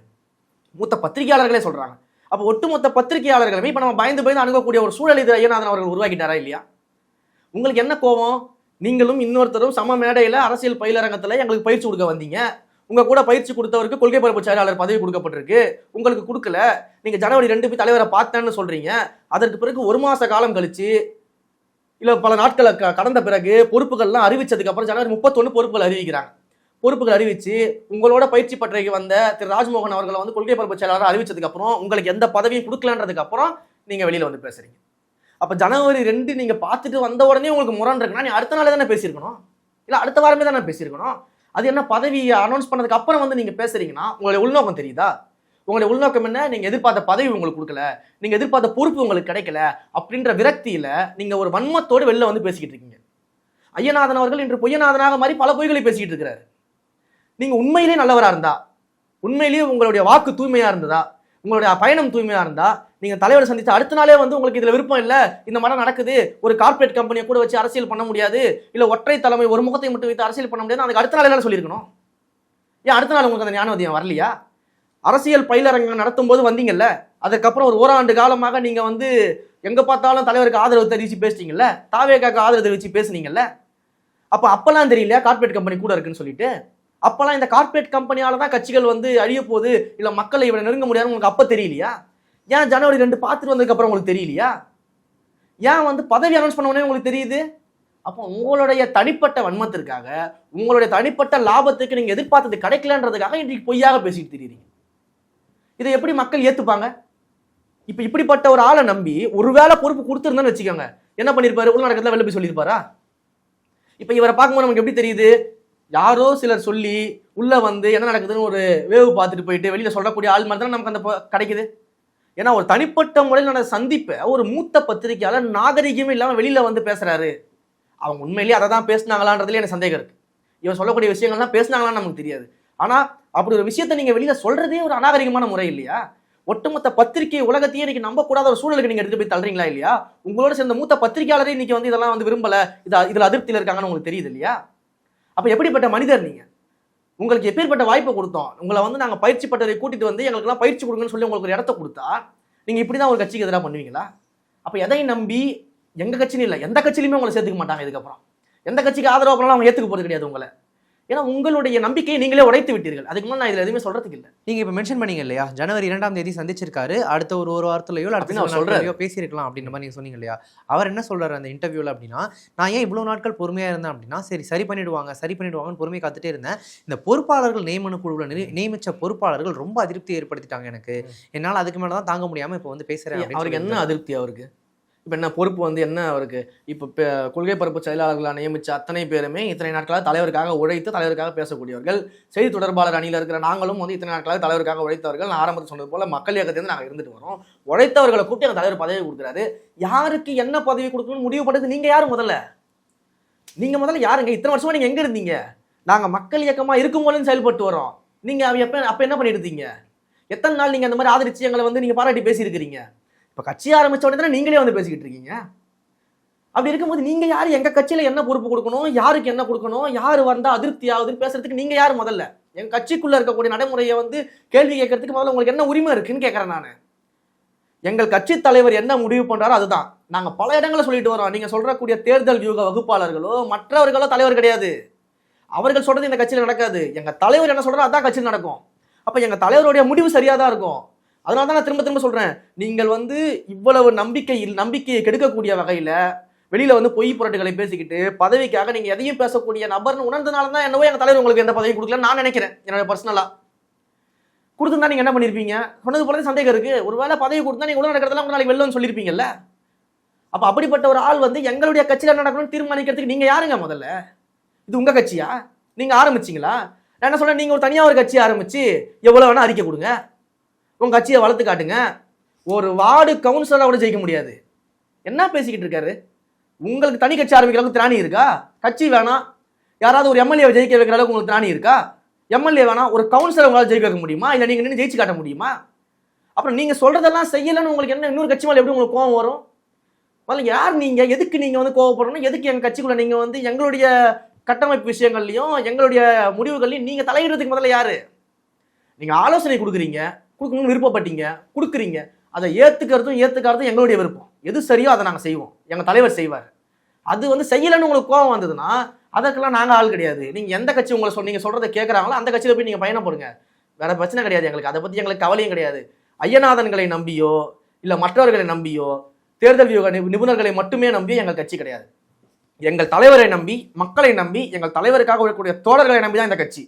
S1: மூத்த பத்திரிகையாளர்களே சொல்கிறாங்க அப்போ ஒட்டுமொத்த பத்திரிகையாளர்களுமே இப்போ நம்ம பயந்து பயந்து அணுகக்கூடிய ஒரு சூழல் இது ஐயநாதன் அவர்கள் உருவாக்கிட்டாரா இல்லையா? உங்களுக்கு என்ன கோபம் நீங்களும் இன்னொருத்தரும் சம மேடையில் அரசியல் பயிலரங்கத்தில் எங்களுக்கு பயிற்சி கொடுக்க வந்தீங்க. உங்க கூட பயிற்சி கொடுத்தவருக்கு கொள்கை பரப்பு செயலாளர் பதவி கொடுக்கப்பட்டிருக்கு. உங்களுக்கு கொடுக்கல. நீங்க ஜனவரி ரெண்டு போய் தலைவரை பார்த்தேன்னு சொல்றீங்க. அதற்கு பிறகு ஒரு மாச காலம் கழிச்சு இல்ல பல நாட்களை க- கடந்த பிறகு பொறுப்புகள்லாம் அறிவிச்சதுக்கு அப்புறம் ஜனவரி முப்பத்தொன்னு பொறுப்புகள் அறிவிக்கிறாங்க. பொறுப்புகள் அறிவிச்சு உங்களோட பயிற்சி பற்றைக்கு வந்த திரு ராஜ்மோகன் அவர்களை வந்து கொள்கை பரப்பு செயலாளர் அறிவிச்சதுக்கு அப்புறம் உங்களுக்கு எந்த பதவியும் கொடுக்கலன்றதுக்கு அப்புறம் நீங்க வெளியில வந்து பேசுறீங்க. அப்ப ஜனவரி ரெண்டு நீங்க பார்த்துட்டு வந்த உடனே உங்களுக்கு முரண் இருக்குன்னா நீ அடுத்த நாளே தானே பேசியிருக்கணும். இல்ல அடுத்த வாரமே தானே பேசியிருக்கணும். அது என்ன பதவி அனௌன்ஸ் பண்ணதுக்கு அப்புறம் வந்து நீங்கள் பேசுறீங்கன்னா உங்களுடைய உள்நோக்கம் தெரியுதா? உங்களுடைய உள்நோக்கம் என்ன? நீங்கள் எதிர்பார்த்த பதவி உங்களுக்கு கொடுக்கல. நீங்கள் எதிர்பார்த்த பொறுப்பு உங்களுக்கு கிடைக்கல. அப்படின்ற விரக்தியில் நீங்கள் ஒரு வன்மத்தோடு வெளில வந்து பேசிக்கிட்டு இருக்கீங்க. ஐயநாதன் அவர்கள் இன்று பொய்யநாதனாக மாதிரி பல பொய்களை பேசிக்கிட்டு இருக்கிறாரு. நீங்கள் உண்மையிலேயே நல்லவராக இருந்தா உண்மையிலேயே உங்களுடைய வாக்கு தூய்மையாக இருந்ததா உங்களுடைய பயணம் தூய்மையாக இருந்தால் நீங்க தலைவரை சந்திச்ச அடுத்த நாளே வந்து உங்களுக்கு இதுல விருப்பம் இல்ல. இந்த மாதிரி நடக்குது. ஒரு கார்ப்பரேட் கம்பெனியை கூட வச்சு அரசியல் பண்ண முடியாது. இல்ல ஒற்றை தலைமை ஒரு முகத்தை மட்டும் வைத்து அரசியல் பண்ண முடியாது. அதுக்கு அடுத்த நாள் என்ன சொல்லியிருக்கணும்? ஏன் அடுத்த நாள் உங்களுக்கு அந்த ஞானோதயம் வரலையா? அரசியல் பயிலரங்கம் நடத்தும் போது வந்தீங்கல்ல? அதுக்கப்புறம் ஒரு ஓராண்டு காலமாக நீங்க வந்து எங்க பார்த்தாலும் தலைவருக்கு ஆதரவு தெரிவிச்சு பேசிட்டீங்கல்ல? தாவேக்காக்கு ஆதரவு தெரிவிச்சு பேசுனீங்கல்ல? அப்ப அப்பெல்லாம் தெரியலையா கார்ப்பரேட் கம்பெனி கூட இருக்குன்னு சொல்லிட்டு? அப்பெல்லாம் இந்த கார்ப்பரேட் கம்பெனியால தான் கட்சிகள் வந்து அழிய போகுது இல்ல மக்களை இவரை நெருங்க முடியாது உங்களுக்கு அப்ப தெரியலையா? ஏன் ஜனவரி ரெண்டு பார்த்துட்டு வந்ததுக்கப்புறம் உங்களுக்கு தெரியலையா? ஏன் வந்து பதவி அனௌன்ஸ் பண்ண உடனே உங்களுக்கு தெரியுது? அப்போ உங்களுடைய தனிப்பட்ட வன்மத்திற்காக உங்களுடைய தனிப்பட்ட லாபத்துக்கு நீங்கள் எதிர்பார்த்தது கிடைக்கலன்றதுக்காக இன்றைக்கு பொய்யாக பேசிட்டு தெரியுறீங்க. இதை எப்படி மக்கள் ஏற்றுப்பாங்க இப்போ இப்படிப்பட்ட ஒரு ஆளை நம்பி ஒருவேளை பொறுப்பு கொடுத்துருந்தேன்னு வச்சுக்கோங்க. என்ன பண்ணிருப்பாரு? உள்ள வெளில போய் சொல்லியிருப்பாரா? இப்போ இவரை பார்க்கும்போது நமக்கு எப்படி தெரியுது? யாரோ சிலர் சொல்லி உள்ளே வந்து என்ன நடக்குதுன்னு ஒரு வேவு பார்த்துட்டு போயிட்டு வெளியில் சொல்லக்கூடிய ஆள் மாதிரி தானே நமக்கு அந்த கிடைக்குது. ஏன்னா ஒரு தனிப்பட்ட முறையில் நடந்த சந்திப்பை ஒரு மூத்த பத்திரிகையாளர் நாகரிகமே இல்லாமல் வெளியில் வந்து பேசுகிறாரு அவங்க உண்மையிலேயே அதை தான் பேசினாங்களான்றதுல எனக்கு சந்தேகம் இருக்கு. இவன் சொல்லக்கூடிய விஷயங்கள்லாம் பேசினாங்களான்னு நமக்கு தெரியாது. ஆனால் அப்படி ஒரு விஷயத்தை நீங்கள் வெளியில் சொல்றதே ஒரு அநாகரிகமான முறை இல்லையா? ஒட்டுமொத்த பத்திரிகை உலகத்தையே இன்னைக்கு நம்பக்கூடாத ஒரு சூழலுக்கு நீங்கள் எடுத்து போய் தள்ளுறீங்களா இல்லையா? உங்களோட சேர்ந்த மூத்த பத்திரிகையாளரே இன்னைக்கு வந்து இதெல்லாம் வந்து விரும்பல. இது இதில் அதிருப்தியில் இருக்காங்கன்னு உங்களுக்கு தெரியுது இல்லையா? அப்போ எப்படிப்பட்ட மனிதர் நீங்கள் உங்களுக்கு எப்பேற்பட்ட வாய்ப்பை கொடுத்தோம் உங்களை வந்து நாங்கள் பயிற்சி பட்டறை கூட்டிட்டு வந்து எங்களுக்கெல்லாம் பயிற்சி கொடுங்கன்னு சொல்லி உங்களுக்கு ஒரு இடத்த கொடுத்தா நீங்க இப்படிதான் ஒரு கட்சிக்கு எதிராக பண்ணுவீங்களா? அப்ப எதை நம்பி எங்க கட்சின்னு இல்லை எந்த கட்சியிலுமே உங்களை சேர்த்துக்க மாட்டாங்க இதுக்கப்புறம். எந்த கட்சிக்கு ஆதரவு பண்ணாலும் அவங்க ஏத்துக்க போறது கிடையாது உங்களை. ஏன்னா உங்களுடைய நம்பிக்கையை நீங்களே உடைத்து விட்டீர்கள். அதுக்கு முன்னாடி நான் இதுல எதுவுமே சொல்றதுக்கு இல்லை.
S2: நீங்க இப்ப மென்ஷன் பண்ணீங்க இல்லையா? ஜனவரி இரண்டாம் தேதி சந்திச்சிருக்காரு. அடுத்த ஒரு ஒரு வாரத்துலயோ அடுத்த
S1: அப்படின்னு அவர்
S2: சில
S1: சொல்றாரு.
S2: நாட்கள்லயோ பேசியிருக்கலாம் அப்படின்ற மாதிரி நீங்க சொன்னீங்க இல்லையா? அவர் என்ன சொல்றாரு அந்த இன்டர்வியூல அப்படின்னா நான் ஏன் இவ்வளவு நாட்கள் பொறுமையா இருந்தேன் அப்படின்னா சரி சரி பண்ணிடுவாங்க சரி பண்ணிடுவாங்கன்னு பொறுமையை காத்துட்டே இருந்தேன். இந்த பொறுப்பாளர்கள் நியமன குழுவில் நிய- நியமிச்ச பொறுப்பாளர்கள் ரொம்ப அதிருப்தி ஏற்படுத்திட்டாங்க எனக்கு. என்னால அதுக்கு மேல தான் தாங்க முடியாம இப்ப வந்து பேசுறேன்
S1: அவருக்கு என்ன. அதிருப்தி அவருக்கு? இப்போ என்ன பொறுப்பு வந்து என்ன அவருக்கு? இப்போ கொள்கை பரப்பு செயலாளர்களாக நியமித்த அத்தனை பேருமே இத்தனை நாட்களாக தலைவருக்காக உழைத்து தலைவருக்காக பேசக்கூடியவர்கள். செய்தி தொடர்பாளர் அணியில் இருக்கிற நாங்களும் வந்து இத்தனை நாட்களாக தலைவருக்காக உழைத்தவர்கள். நான் ஆரம்பத்தில் சொன்னது போல் மக்கள் இயக்கத்திலிருந்து நாங்கள் இருந்துட்டு வரோம். உழைத்தவர்களை கூட்டி எங்கள் தலைவர் பதவி கொடுக்குறாரு. யாருக்கு என்ன பதவி கொடுக்கணும்னு முடிவு பண்ணுறது நீங்கள் யார் முதல்ல? நீங்கள் முதல்ல யாருங்க? இத்தனை வருஷமாக நீங்கள் எங்கே இருந்தீங்க? நாங்கள் மக்கள் இயக்கமாக இருக்கும் செயல்பட்டு வரோம். நீங்கள் அவ அப்போ அப்போ என்ன பண்ணிட்டு இருந்தீங்க? எத்தனை நாள் நீங்கள் அந்த மாதிரி ஆதரிச்சு எங்களை வந்து நீங்கள் பாராட்டி பேசியிருக்கிறீங்க? இப்போ கட்சி ஆரம்பித்த உடனே தானே நீங்களே வந்து பேசிக்கிட்டு இருக்கீங்க? அப்படி இருக்கும்போது நீங்கள் யார்? எங்கள் கட்சியில் என்ன பொறுப்பு கொடுக்கணும்? யாருக்கு என்ன கொடுக்கணும்? யார் வந்தால் அதிருப்தி ஆகுதுன்னு பேசுறதுக்கு நீங்கள் யார் முதல்ல? எங்கள் கட்சிக்குள்ளே இருக்கக்கூடிய நடைமுறையை வந்து கேள்வி கேட்கறதுக்கு முதல்ல உங்களுக்கு என்ன உரிமை இருக்குன்னு கேட்குறேன் நான். எங்கள் கட்சி தலைவர் என்ன முடிவு பண்ணுறாரோ அதுதான். நாங்கள் பல இடங்களை சொல்லிட்டு வரோம் நீங்கள் சொல்கிறக்கூடிய தேர்தல் வியூக வகுப்பாளர்களோ மற்றவர்களோ தலைவர் கிடையாது. அவர்கள் சொல்கிறது இந்த கட்சியில் நடக்காது. எங்கள் தலைவர் என்ன சொல்கிறாரோ அதான் கட்சியில் நடக்கும். அப்போ எங்கள் தலைவருடைய முடிவு சரியாக தான் இருக்கும். அதனால தான் நான் திரும்ப திரும்ப சொல்கிறேன் நீங்கள் வந்து இவ்வளவு நம்பிக்கை நம்பிக்கையை கெடுக்கக்கூடிய வகையில் வெளியில் வந்து பொய் புரட்டுகளை பேசிக்கிட்டு பதவிக்காக நீங்கள் எதையும் பேசக்கூடிய நபர்னு உணர்ந்தனால தான் என்னவோ எங்கள் தலைவர் உங்களுக்கு எந்த பதவி கொடுக்கலன்னு நான் நினைக்கிறேன். என்னோட பர்சனலாக கொடுத்துருந்தா நீங்கள் என்ன பண்ணிருப்பீங்க? சொன்னது போல சந்தேகம் இருக்குது ஒரு வேளை பதவி கொடுத்தா நீங்கள் உள்ள நடக்கிறதெல்லாம் ஒரு நாளைக்கு வெளிலன்னு சொல்லியிருப்பீங்கல்ல அப்போ அப்படிப்பட்ட ஒரு ஆள் வந்து எங்களுடைய கட்சியில் என்ன நடக்கணும்னு தீர்மானிக்கிறதுக்கு நீங்கள் யாருங்க முதல்ல? இது உங்கள் கட்சியா? நீங்கள் ஆரம்பிச்சீங்களா? நான் என்ன சொல்கிறேன் நீங்கள் ஒரு தனியாக ஒரு கட்சி ஆரம்பித்து எவ்வளோ வேணால் அறிக்கை கொடுங்க. உங்கள் கட்சியை வளர்த்து காட்டுங்க. ஒரு வார்டு கவுன்சிலராக கூட ஜெயிக்க முடியாது. என்ன பேசிக்கிட்டு இருக்காரு? உங்களுக்கு தனி கட்சி ஆரம்பிக்கிற அளவுக்கு திராணி இருக்கா? கட்சி வேணாம். யாராவது ஒரு எம்எல்ஏ ஜெயிக்க வைக்கிற அளவுக்கு உங்களுக்கு திராணி இருக்கா? எம்எல்ஏ வேணாம். ஒரு கவுன்சிலர் உங்களால் ஜெயிக்க வைக்க முடியுமா? இல்லை நீங்கள் நின்று ஜெயிச்சு காட்ட முடியுமா? அப்புறம் நீங்கள் சொல்கிறதெல்லாம் செய்யலைன்னு உங்களுக்கு என்ன? இன்னொரு கட்சி மேலே எப்படி உங்களுக்கு கோவம் வரும்? முதல்ல யார் நீங்கள் எதுக்கு நீங்கள் வந்து கோவப்படணும்? எதுக்கு எங்கள் கட்சிக்குள்ள நீங்கள் வந்து எங்களுடைய கட்டமைப்பு விஷயங்கள்லையும் எங்களுடைய முடிவுகள்லையும் நீங்கள் தலையிடுறதுக்கு முதல்ல யார்? நீங்கள் ஆலோசனை கொடுக்குறீங்க. கொடுக்கணும்னு விருப்பப்பட்டீங்க கொடுக்குறீங்க அதை ஏற்றுக்கிறதும் ஏற்றுக்காரதும் எங்களுடைய விருப்பம். எது சரியோ அதை நாங்கள் செய்வோம். எங்கள் தலைவர் செய்வார். அது வந்து செய்யலைன்னு உங்களுக்கு கோவம் வந்ததுன்னா அதற்கெல்லாம் நாங்கள் ஆள் கிடையாது. நீங்கள் எந்த கட்சி உங்களை சொல் நீங்கள் சொல்கிறத கேட்குறாங்களோ அந்த கட்சியில் போய் நீங்கள் பயணம் போடுங்க. வேறு பிரச்சனை கிடையாது எங்களுக்கு. அதை பற்றி எங்களுக்கு கவலையும் கிடையாது. ஐயநாதன்களை நம்பியோ இல்லை மற்றவர்களை நம்பியோ தேர்தல் வியூக நிபுணர்களை மட்டுமே நம்பி எங்கள் கட்சி கிடையாது. எங்கள் தலைவரை நம்பி மக்களை நம்பி எங்கள் தலைவருக்காக உழைக்கக்கூடிய தோழர்களை நம்பி தான் இந்த கட்சி.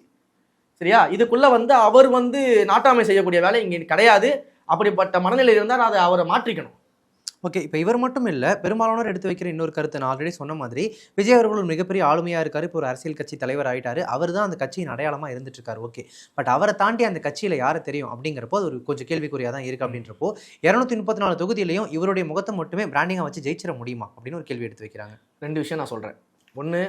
S1: சரியா? இதுக்குள்ள வந்து அவர் வந்து நாட்டாமை செய்யக்கூடிய வேலை இங்கே கிடையாது. அப்படிப்பட்ட மனநிலையில் இருந்தால் அதை அவரை மாற்றிக்கணும்.
S2: ஓகே இப்போ இவர் மட்டும் இல்லை பெரும்பாலானோர் எடுத்து வைக்கிற இன்னொரு கருத்து நான் ஆல்ரெடி சொன்ன மாதிரி விஜய் அவர்கள் ஒரு மிகப்பெரிய ஆளுமையாக இருக்காரு இப்போ ஒரு அரசியல் கட்சி தலைவர் ஆயிட்டாரு அவர் தான் அந்த கட்சியின் அடையாளமாக இருந்துட்டு இருக்காரு ஓகே. பட் அவரை தாண்டி அந்த கட்சியில் யாரை தெரியும் அப்படிங்கிறப்போ அது ஒரு கொஞ்சம் கேள்விக்குறியாக தான் இருக்கு அப்படின்றப்போ இரநூத்தி முப்பத்தி நாலு தொகுதியிலையும் இவருடைய முகத்தை மட்டுமே பிராண்டிங்காக வச்சு ஜெயிச்சிட முடியுமா? அப்படின்னு ஒரு கேள்வி எடுத்து வைக்கிறாங்க.
S1: ரெண்டு விஷயம் நான் சொல்கிறேன் ஒன்று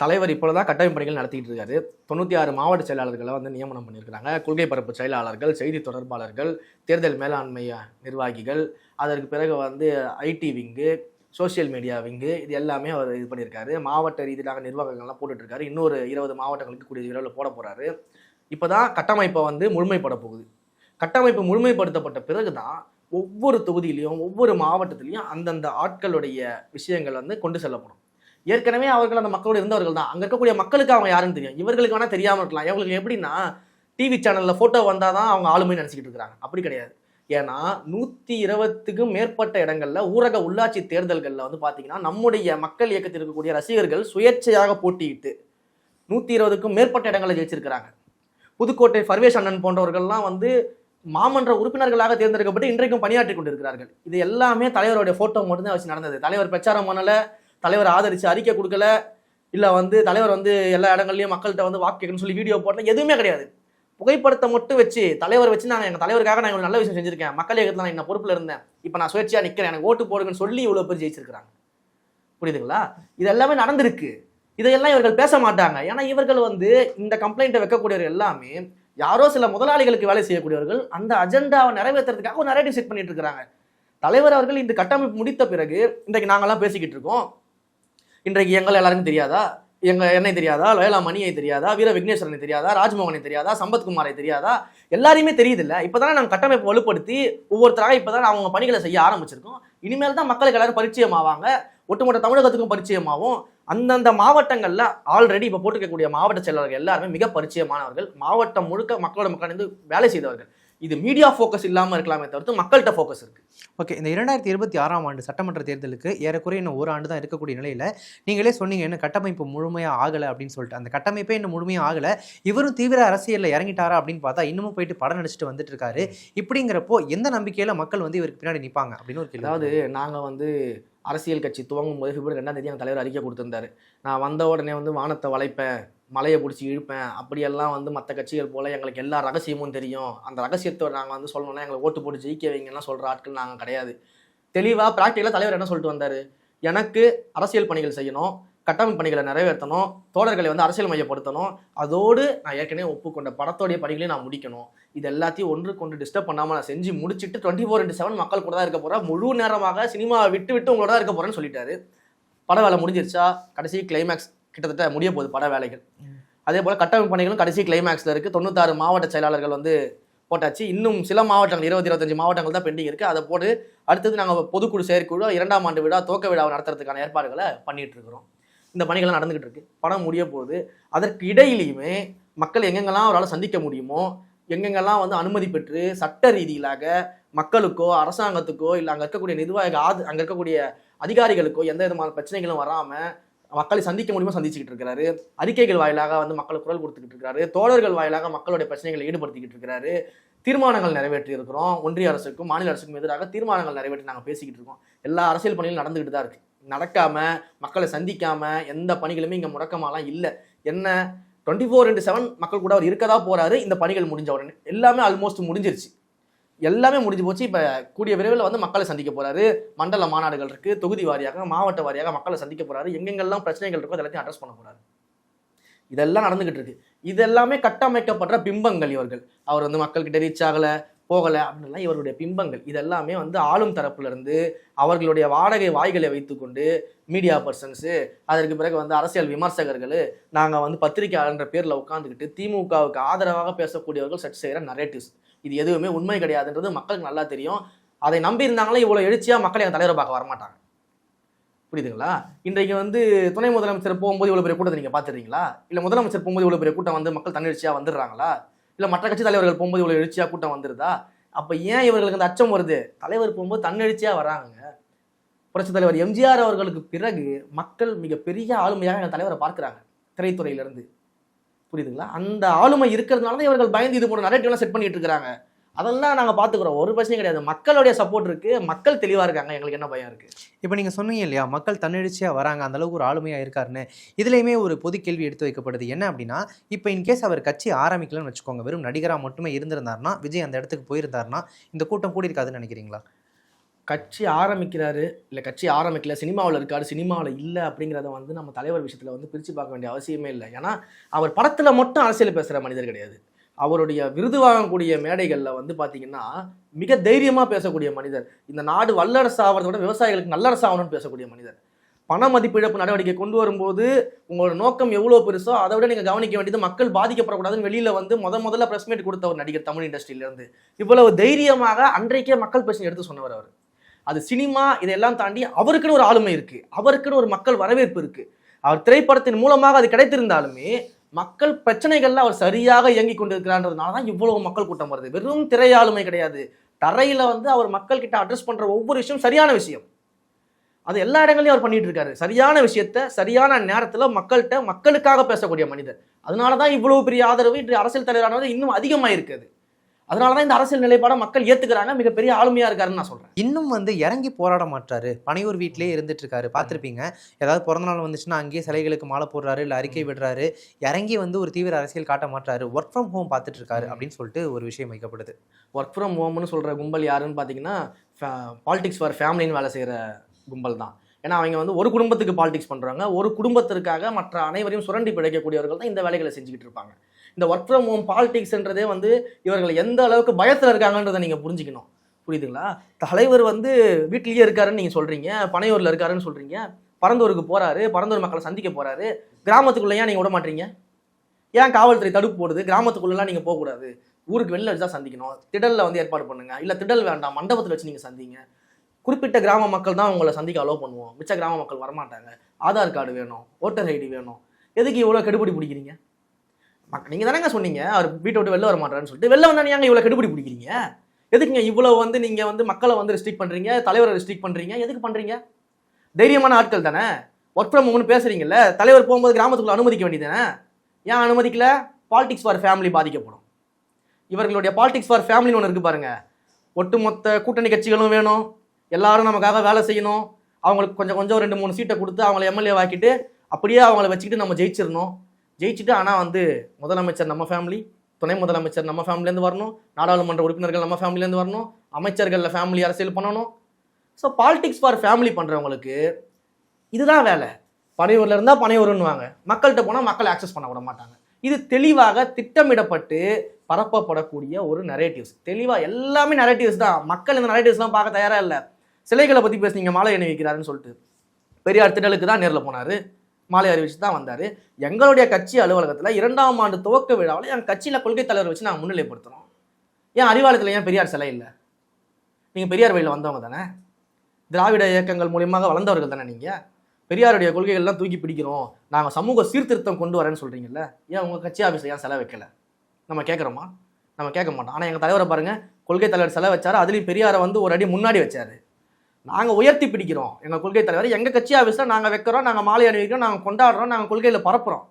S1: தலைவர் இப்பொழுதான் கட்டமைப்பு பணிகள் நடத்திக்கிட்டு இருக்காரு. தொண்ணூற்றி ஆறு மாவட்ட செயலாளர்களை வந்து நியமனம் பண்ணியிருக்கிறாங்க. கொள்கை பரப்பு செயலாளர்கள் செய்தி தொடர்பாளர்கள் தேர்தல் மேலாண்மை நிர்வாகிகள் அதற்கு பிறகு வந்து IT wing social media wing இது எல்லாமே அவர் இது பண்ணியிருக்காரு. மாவட்ட ரீதியிலாக நிர்வாகங்கள்லாம் போட்டுட்ருக்காரு. இன்னொரு இருபது மாவட்டங்களுக்கு கூடிய விரைவில் போட இப்போ தான் கட்டமைப்பை வந்து முழுமைப்பட போகுது. கட்டமைப்பு முழுமைப்படுத்தப்பட்ட பிறகு தான் ஒவ்வொரு தொகுதியிலையும் ஒவ்வொரு மாவட்டத்திலையும் அந்தந்த ஆட்களுடைய விஷயங்கள் வந்து கொண்டு செல்லப்படும். ஏற்கனவே அவர்கள் அந்த மக்களோடு இருந்தவர்கள் தான். அங்கே இருக்கக்கூடிய மக்களுக்கு அவங்க யாருன்னு தெரியும். இவர்களுக்கு வேணால் தெரியாமல் இருக்கலாம். இவங்களுக்கு எப்படின்னா டிவி சேனலில் ஃபோட்டோ வந்தால் தான் அவங்க ஆளுமை நினச்சிக்கிட்டு இருக்கிறாங்க அப்படி கிடையாது. ஏன்னா நூற்றி இருபத்துக்கும் மேற்பட்ட இடங்களில் ஊரக உள்ளாட்சி தேர்தல்களில் வந்து பார்த்தீங்கன்னா நம்முடைய மக்கள் இயக்கத்தில் இருக்கக்கூடிய ரசிகர்கள் சுயேட்சையாக போட்டியிட்டு நூற்றி இருபதுக்கும் மேற்பட்ட இடங்களில் ஜெயிச்சிருக்கிறாங்க. புதுக்கோட்டை பர்வேஷ் அண்ணன் போன்றவர்கள்லாம் வந்து மாமன்ற உறுப்பினர்களாக தேர்ந்தெடுக்கப்பட்டு இன்றைக்கும் பணியாற்றி கொண்டிருக்கிறார்கள். இது எல்லாமே தலைவருடைய ஃபோட்டோ மட்டும்தான் வச்சு நடந்தது. தலைவர் பிரச்சாரம் பண்ணலை. தலைவர் ஆதரிச்சு அறிக்கை கொடுக்கல இல்லை வந்து தலைவர் வந்து எல்லா இடங்கள்லையும் மக்கள்கிட்ட வந்து வாக்கு கேட்கணும்னு சொல்லி வீடியோ போடல எதுவுமே கிடையாது. புகைப்படத்தை மட்டும் வச்சு தலைவர் வச்சு நாங்கள் எங்கள் தலைவருக்காக நான் இவ்வளோ நல்ல விஷயம் செஞ்சிருக்கேன். மக்கள் இயக்கத்தில் நான் என்ன பொறுப்பில் இருந்தேன். இப்போ நான் சுயேட்சையாக நிற்கிறேன் எனக்கு ஓட்டு போடுங்கன்னு சொல்லி இவ்வளோ பேர் ஜெயிச்சிருக்கிறாங்க. புரியுதுங்களா? இது எல்லாமே நடந்திருக்கு. இதையெல்லாம் இவர்கள் பேச மாட்டாங்க. ஏன்னா இவர்கள் வந்து இந்த கம்ப்ளைண்ட்டை வைக்கக்கூடியவர் எல்லாமே யாரோ சில முதலாளிகளுக்கு வேலை செய்யக்கூடியவர்கள் அந்த அஜெண்டாவை நிறைவேற்றுறதுக்காக ஒரு நரேட்டிவ் செட் பண்ணிட்டு இருக்காங்க தலைவர் அவர்கள் இந்த கட்டமைப்பு முடித்த பிறகு இன்றைக்கு நாங்கள்லாம் பேசிக்கிட்டு இருக்கோம். இன்றைக்கு எங்களை எல்லாருக்கும் தெரியாதா? எங்க என்னை தெரியாதா? லோயலா மணியை தெரியாதா? வீர விக்னேஸ்வரனை தெரியாதா? ராஜ்மோகனை தெரியாதா? சம்பத்குமாரை தெரியாதா? எல்லாரையுமே தெரியுது இல்ல இப்பதானே நாங்கள் கட்டமைப்பு வலுப்படுத்தி ஒவ்வொருத்தராக இப்போதான் அவங்க பணிகளை செய்ய ஆரம்பிச்சிருக்கோம். இனிமேல் தான் மக்களுக்கு எல்லாரும் பரிச்சயம் ஆவாங்க ஒட்டுமொத்த தமிழகத்துக்கும் பரிச்சயமாகும் அந்தந்த மாவட்டங்களில் ஆல்ரெடி இப்போ போட்டுக்கக்கூடிய மாவட்ட செயலாளர்கள் எல்லாருமே மிக பரிச்சயமானவர்கள். மாவட்டம் முழுக்க மக்களோட மக்கள் வந்து வேலை செய்தவர்கள். இது மீடியா ஃபோக்கஸ் இல்லாம இருக்கலாமே தவிர்த்து மக்கள்கிட்ட ஃபோக்கஸ் இருக்கு.
S2: ஓகே இந்த இரண்டாயிரத்தி இருபத்தி ஆறாம் ஆண்டு சட்டமன்ற தேர்தலுக்கு ஏறக்குறைய இன்னும் ஒரு ஆண்டு தான் இருக்கக்கூடிய நிலையில் நீங்களே சொன்னீங்க என்ன கட்டமைப்பு முழுமையாக ஆகலை அப்படின்னு சொல்லிட்டு. அந்த கட்டமைப்பே இன்னும் முழுமையாக ஆகலை. இவரும் தீவிர அரசியலில் இறங்கிட்டாரா அப்படின்னு பார்த்தா இன்னமும் போயிட்டு படம் நடிச்சிட்டு வந்துட்டு இருக்காரு இப்படிங்கிறப்போ எந்த நம்பிக்கையில் மக்கள் வந்து இவருக்கு பின்னாடி நிற்பாங்க அப்படின்னு ஒரு கேள்வி
S1: அதாவது நாங்கள் வந்து அரசியல் கட்சி துவங்கும் போது பிப்ரவரி ரெண்டாம் தேதி எங்கள் தலைவர் அறிக்கை கொடுத்திருந்தாரு. நான் வந்த உடனே வந்து வானத்தை வளைப்பேன். மலையை பிடிச்சி இழுப்பேன். அப்படியெல்லாம் வந்து மற்ற கட்சிகள் போல் எங்களுக்கு எல்லா ரகசியமும் தெரியும். அந்த ரகசியத்தை நாங்கள் வந்து சொல்லணும்னா எங்களை ஓட்டு போட்டு ஜெயிக்க வைங்கலாம் சொல்கிற ஆட்கள் நாங்கள் கிடையாது. தெளிவாக ப்ராக்டிக்கலாக தலைவர் என்ன சொல்லிட்டு வந்தார்? எனக்கு அரசியல் பணிகள் செய்யணும் கட்டமைப்பு பணிகளை நிறைவேற்றணும் தோழர்களை வந்து அரசியல் மையப்படுத்தணும். அதோடு நான் ஏற்கனவே ஒப்புக்கொண்ட படத்தோடைய பணிகளையும் நான் முடிக்கணும். இது எல்லாத்தையும் ஒன்று கொண்டு டிஸ்டர்ப் பண்ணாமல் நான் செஞ்சு முடிச்சுட்டு டுவெண்ட்டி ஃபோர் இன்ட்டு செவன் மக்கள் கூட தான் இருக்க போகிறேன் முழு நேரமாக சினிமாவை விட்டு விட்டு உங்களோட தான் இருக்க போகிறேன்னு சொல்லிட்டாரு. பட வேலை முடிஞ்சிருச்சா? கடைசி கிளைமேக்ஸ் கிட்டத்தட்ட முடிய போகுது பட வேலைகள். அதே போல் கட்டமைப்பு பணிகளும் கடைசி கிளைமேக்ஸில் இருக்குது தொண்ணூத்தாறு மாவட்ட செயலாளர்கள் வந்து போட்டாச்சு. இன்னும் சில மாவட்டங்கள் இருபது இருபத்தஞ்சு மாவட்டங்கள் தான் பெண்டிங் இருக்குது அதை போட்டு அடுத்தது நாங்கள் பொதுக்குழு செயற்குழு இரண்டாம் ஆண்டு விழா துவக்க விழாவை நடத்துறதுக்கான ஏற்பாடுகளை பண்ணிட்டு இருக்கிறோம். இந்த பணிகள் நடந்துகிட்டு இருக்கு. படம் முடிய போகுது. அதற்கு இடையிலையுமே மக்கள் எங்கெங்கெல்லாம் அவரால் சந்திக்க முடியுமோ எங்கெங்கெல்லாம் வந்து அனுமதி பெற்று சட்ட ரீதியிலாக மக்களுக்கோ அரசாங்கத்துக்கோ இல்லை அங்கே இருக்கக்கூடிய நிர்வாக ஆது அங்கே இருக்கக்கூடிய அதிகாரிகளுக்கோ எந்த விதமான பிரச்சனைகளும் வராமல் மக்களை சந்திக்க முடியுமோ சந்திச்சுக்கிட்டு இருக்கிறாரு. அறிக்கைகள் வாயிலாக வந்து மக்கள் குரல் கொடுத்துக்கிட்டு இருக்கிறாரு. தோழர்கள் வாயிலாக மக்களுடைய பிரச்சனைகளை ஈடுபடுத்திக்கிட்டு இருக்கிறாரு. தீர்மானங்கள் நிறைவேற்றி இருக்கிறோம். ஒன்றிய அரசுக்கும் மாநில அரசுக்கும் எதிராக தீர்மானங்கள் நிறைவேற்றி நாங்கள் பேசிக்கிட்டு இருக்கோம். எல்லா அரசியல் பணிகளும் நடந்துகிட்டு தான் இருக்கு. நடக்காம மக்களை சந்திக்காம எந்த பணிகளுமே இங்கே முடக்கமாலாம் இல்லை. என்ன டுவெண்ட்டி ஃபோர் இன்ட்டு செவன் மக்கள் கூட அவர் இருக்கதா போறாரு. இந்த பணிகள் முடிஞ்ச உடனே. எல்லாமே ஆல்மோஸ்ட் முடிஞ்சிருச்சு. எல்லாமே முடிஞ்சு போச்சு. இப்போ கூடிய விரைவில் வந்து மக்களை சந்திக்க போகிறாரு மண்டல மாநாடுகள் இருக்குது தொகுதி வாரியாக மாவட்ட வாரியாக மக்களை சந்திக்க போகிறாரு எங்கெங்கெல்லாம் பிரச்சனைகள் இருக்கோ அது எல்லாத்தையும் அட்ரஸ் பண்ண போகிறாரு இதெல்லாம் நடந்துகிட்டு இருக்கு. இதெல்லாமே கட்டமைக்கப்படுற பிம்பங்கள் இவர்கள். அவர் வந்து மக்கள்கிட்ட ரீச் ஆகலை போகலை அப்படின்லாம் இவருடைய பிம்பங்கள். இதெல்லாமே வந்து ஆளும் தரப்புலேருந்து அவர்களுடைய வாடகை வாய்களை வைத்துக்கொண்டு மீடியா பர்சன்ஸு அதற்கு பிறகு வந்து அரசியல் விமர்சகர்கள் நாங்கள் வந்து பத்திரிகையாளர்ன்ற பேரில் உட்காந்துக்கிட்டு திமுகவுக்கு ஆதரவாக பேசக்கூடியவர்கள் செட் செய்கிற நரேட்டிவ்ஸ் இது எதுவுமே உண்மை கிடையாதுன்றது மக்களுக்கு நல்லா தெரியும். அதை நம்பி இருந்தாங்களே இவ்வளோ எழுச்சியாக மக்களை எங்கள் தலைவரை பார்க்க வரமாட்டாங்க. புரியுதுங்களா? இன்றைக்கு வந்து துணை முதலமைச்சர் போகும்போது இவ்வளோ பெரிய கூட்டத்தை நீங்கள் பார்த்துறீங்களா இல்லை முதலமைச்சர் போகும்போது இவ்வளோ பெரிய கூட்டம் வந்து மக்கள் தன்னெழுச்சியாக வந்துடுறாங்களா? இல்லை மற்ற கட்சி தலைவர்கள் போகும்போது இவ்வளோ எழுச்சியாக கூட்டம் வந்துருதா? அப்போ ஏன் இவர்களுக்கு அந்த அச்சம் வருது? தலைவர் போகும்போது தன்னெழுச்சியாக வராங்க புரட்சி தலைவர் எம்ஜிஆர் அவர்களுக்கு பிறகு மக்கள் மிகப்பெரிய ஆளுமையாக எங்கள் தலைவரை பார்க்குறாங்க திரைத்துறையிலேருந்து. புரியுதுங்களா? அந்த ஆளுமை இருக்கிறதுனால தான் இவர்கள் பயந்து இது போன்ற நரேட்டிவ்லாம் செட் பண்ணிட்டு இருக்காங்க அதெல்லாம் நாங்கள் பார்த்துக்குறோம். ஒரு பிரச்சனையும் கிடையாது. மக்களுடைய சப்போர்ட் இருக்கு. மக்கள் தெளிவாக இருக்காங்க. எங்களுக்கு என்ன பயம் இருக்கு?
S2: இப்போ நீங்கள் சொன்னீங்க இல்லையா? மக்கள் தன்னெழுச்சியாக வராங்க. அந்த அளவுக்கு ஒரு ஆளுமையாக இருக்காருன்னு. இதுலேயுமே ஒரு பொது கேள்வி எடுத்து வைக்கப்படுது. என்ன அப்படின்னா இப்போ இன்கேஸ் அவர் கட்சி ஆரம்பிக்கலன்னு வச்சுக்கோங்க. வெறும் நடிகராக மட்டுமே இருந்திருந்தாருன்னா விஜய் அந்த இடத்துக்கு போயிருந்தாருன்னா இந்த கூட்டம் கூடி இருக்காதுன்னு நினைக்கிறீங்களா?
S1: கட்சி ஆரம்பிக்கிறாரு. இல்லை கட்சி ஆரம்பிக்கல சினிமாவில் இருக்காரு சினிமாவில் இல்லை அப்படிங்கிறத வந்து நம்ம தலைவர் விஷயத்தில் வந்து பிரித்து பார்க்க வேண்டிய அவசியமே இல்லை. ஏன்னா அவர் படத்தில் மட்டும் அரசியல் பேசுகிற மனிதர் கிடையாது. அவருடைய விருது வாங்கக்கூடிய மேடைகளில் வந்து பார்த்தீங்கன்னா மிக தைரியமாக பேசக்கூடிய மனிதர். இந்த நாடு வல்லரசு ஆகிறத விட விவசாயிகளுக்கு நல்லரசு ஆகணும்னு பேசக்கூடிய மனிதர். பண மதிப்பிழப்பு நடவடிக்கை கொண்டு வரும்போது உங்களோட நோக்கம் எவ்வளோ பெருசோ அதை விட நீங்கள் கவனிக்க வேண்டியது மக்கள் பாதிக்கப்படக்கூடாதுன்னு வெளியில் வந்து முத முதல்ல ப்ரெஸ் மீட் கொடுத்த ஒரு நடிகர் தமிழ் இண்டஸ்ட்ரியிலேருந்து இவ்வளவு தைரியமாக அன்றைக்கே மக்கள் பிரச்சனை எடுத்து சொன்னவர் அவர். அது சினிமா இதெல்லாம் தாண்டி அவருக்குன்னு ஒரு ஆளுமை இருக்கு. அவருக்குன்னு ஒரு மக்கள் வரவேற்பு இருக்கு. அவர் திரைப்படத்தின் மூலமாக அது கிடைத்திருந்தாலுமே மக்கள் பிரச்சனைகள்ல அவர் சரியாக இயங்கி கொண்டிருக்கிறான்றதுனால தான் இவ்வளவு மக்கள் கூட்டம் வருது. வெறும் திரையாளுமை கிடையாது. தரையில வந்து அவர் மக்கள் கிட்ட அட்ரஸ் பண்ற ஒவ்வொரு விஷயம் சரியான விஷயம். அது எல்லா இடங்களையும் அவர் பண்ணிட்டு இருக்காரு. சரியான விஷயத்த சரியான நேரத்துல மக்கள்கிட்ட மக்களுக்காக பேசக்கூடிய மனிதர். அதனால தான் இவ்வளவு பெரிய ஆதரவு இன்று அரசியல் தலைவரானது இன்னும் அதிகமாக இருக்குது அதனால தான் இந்த அரசியல் நிலைப்பாடை மக்கள் ஏத்துக்கிறாங்க மிகப்பெரிய ஆளுமையா இருக்காருன்னு நான் சொல்றேன்.
S2: இன்னும் வந்து இறங்கி போராட மாட்டாரு. பனையூர் வீட்டிலேயே இருந்துட்டு இருக்காரு பார்த்துருப்பீங்க ஏதாவது பிறந்த நாள் வந்துச்சுன்னா அங்கேயே சிலைகளுக்கு மாலை போடுறாரு இல்லை அறிக்கை விடுறாரு. இறங்கி வந்து ஒரு தீவிர அரசியல் காட்ட மாட்டாரு. ஒர்க் ஃப்ரம் ஹோம் பார்த்துட்டு இருக்காரு அப்படின்னு சொல்லிட்டு ஒரு விஷயம் வைக்கப்படுது.
S1: ஒர்க் ஃப்ரம் ஹோம்னு சொல்கிற கும்பல் யாருன்னு பார்த்தீங்கன்னா பாலிடிக்ஸ் ஃபார் ஃபேமிலின்னு வேலை செய்கிற கும்பல் தான். ஏன்னா அவங்க வந்து ஒரு குடும்பத்துக்கு பாலிடிக்ஸ் பண்ணுறாங்க ஒரு குடும்பத்திற்காக மற்ற அனைவரையும் சுரண்டி பிழைக்கக்கூடியவர்கள் தான் இந்த வேலைகளை செஞ்சுக்கிட்டு இருப்பாங்க. இந்த ஒர்க் ஃப்ரம் ஹோம் பாலிடிக்ஸ்ன்றதே வந்து இவர்கள் எந்த அளவுக்கு பயத்தில் இருக்காங்கன்றதை நீங்கள் புரிஞ்சுக்கணும். புரியுதுங்களா? தலைவர் வந்து வீட்லேயே இருக்காருன்னு நீங்கள் சொல்கிறீங்க பனையூரில் இருக்காருன்னு சொல்கிறீங்க பரந்தூருக்கு போகிறாரு பரந்தூர் மக்களை சந்திக்க போகிறாரு கிராமத்துக்குள்ளே ஏன் நீங்கள் விட மாட்டீங்க? ஏன் காவல்துறை தடுப்பு போடுது கிராமத்துக்குள்ளெல்லாம் நீங்கள் போகக்கூடாது? ஊருக்கு வெளில வச்சு தான் சந்திக்கணும் திடலில் வந்து ஏற்பாடு பண்ணுங்கள் இல்லை திடல் வேண்டாம் மண்டபத்தில் வச்சு நீங்கள் சந்திங்க. குறிப்பிட்ட கிராம மக்கள் தான் உங்களை சந்திக்க அலோவ் பண்ணுவோம். மிச்ச கிராம மக்கள் வரமாட்டாங்க. ஆதார் கார்டு வேணும் ஓட்டர் ஐடி வேணும். எதுக்கு இவ்வளோ கெடுபடி பிடிக்கிறீங்க? நீங்கள் தானேங்க சொன்னீங்க. அவர் வீட்டை விட்டு வெளில வர மாட்டாருன்னு சொல்லிட்டு. வெளில வந்தா நீங்கள் இவ்வளோ கெடுபிடி பிடிக்கிறீங்க? எதுக்குங்க இவ்வளோ வந்து நீங்கள் வந்து மக்களை வந்து ரெஸ்ட்ரிக்ட் பண்ணுறீங்க தலைவரை ரெஸ்ட்ரிக்ட் பண்ணுறீங்க எதுக்கு பண்ணுறீங்க தைரியமான ஆட்கள் தானே. ஒர்க் ஃப்ரம் ஹோம்னு பேசுகிறீங்கல்ல தலைவர் போகும்போது கிராமத்துக்குள்ள அனுமதிக்க வேண்டியதானே ஏன் அனுமதிக்கல? பாலிடிக்ஸ் ஃபார் ஃபேமிலி பாதிக்கப்படும். இவர்களுடைய பாலிடிக்ஸ் ஃபார் ஃபேமிலின்னு ஒன்று இருக்குது பாருங்க. ஒட்டுமொத்த கூட்டணி கட்சிகளும் வேணும். எல்லாரும் நமக்காக வேலை செய்யணும். அவங்களுக்கு கொஞ்சம் கொஞ்சம் ரெண்டு மூணு சீட்டை கொடுத்து அவங்கள எம்எல்ஏ வாக்கிட்டு அப்படியே அவங்கள வச்சுக்கிட்டு நம்ம ஜெயிச்சிடணும். ஜெயிச்சுட்டு ஆனால் வந்து முதலமைச்சர் நம்ம ஃபேமிலி துணை முதலமைச்சர் நம்ம ஃபேமிலிலேருந்து வரணும். நாடாளுமன்ற உறுப்பினர்கள் நம்ம ஃபேமிலிலேருந்து வரணும். அமைச்சர்களில் ஃபேமிலி அரசியல் பண்ணணும். ஸோ பாலிடிக்ஸ் ஃபார் ஃபேமிலி பண்ணுறவங்களுக்கு இதுதான் வேலை. பனையூரில் இருந்தால் பனையூருன்னுவாங்க. மக்கள்கிட்ட போனால் மக்களை ஆக்சஸ் பண்ண விட மாட்டாங்க. இது தெளிவாக திட்டமிடப்பட்டு பரப்பப்படக்கூடிய ஒரு நரேட்டிவ்ஸ் தெளிவாக எல்லாமே நரேட்டிவ்ஸ் தான். மக்கள் இந்த நரேட்டிவ்ஸ்லாம் பார்க்க தயாராக இல்லை. சிலைகளை பற்றி பேசுனீங்க மாலை எண்ணி வைக்கிறாருன்னு சொல்லிட்டு. பெரியார் திடலுக்கு தான் நேரில் போனார். மாலை அறிவிச்சு தான் வந்தார். எங்களுடைய கட்சி அலுவலகத்தில் இரண்டாம் ஆண்டு துவக்க விழாவில் என் கட்சியில் கொள்கை தலைவர் வச்சு நாங்கள் முன்னிலைப்படுத்துகிறோம் ஏன் அறிவாலயத்தில் ஏன் பெரியார் சிலை இல்லை? நீங்கள் பெரியார் வழியில் வந்தவங்க தானே? திராவிட இயக்கங்கள் மூலியமாக வளர்ந்தவர்கள் தானே நீங்கள் பெரியாருடைய கொள்கைகள்லாம் தூக்கி பிடிக்கிறோம். நாங்கள் சமூக சீர்திருத்தம் கொண்டு வரேன்னு சொல்கிறீங்கல்ல ஏன் உங்கள் கட்சி ஆஃபீஸில் ஏன் செலவு வைக்கல? நம்ம கேட்குறோமா நம்ம கேட்க மாட்டோம். ஆனால் எங்கள் தலைவரை பாருங்கள் கொள்கை தலைவர் செலவு வச்சார். அதுலேயும் பெரியாரை வந்து ஒரு அடி முன்னாடி வச்சார். நாங்கள் உயர்த்தி பிடிக்கிறோம் எங்கள் கொள்கை தலைவர். எங்கள் கட்சி ஆஃபீஸில் நாங்கள் வைக்கிறோம் நாங்கள் மாலை அணிவிக்கிறோம் நாங்கள் கொண்டாடுறோம் நாங்கள் கொள்கையில் பரப்புகிறோம்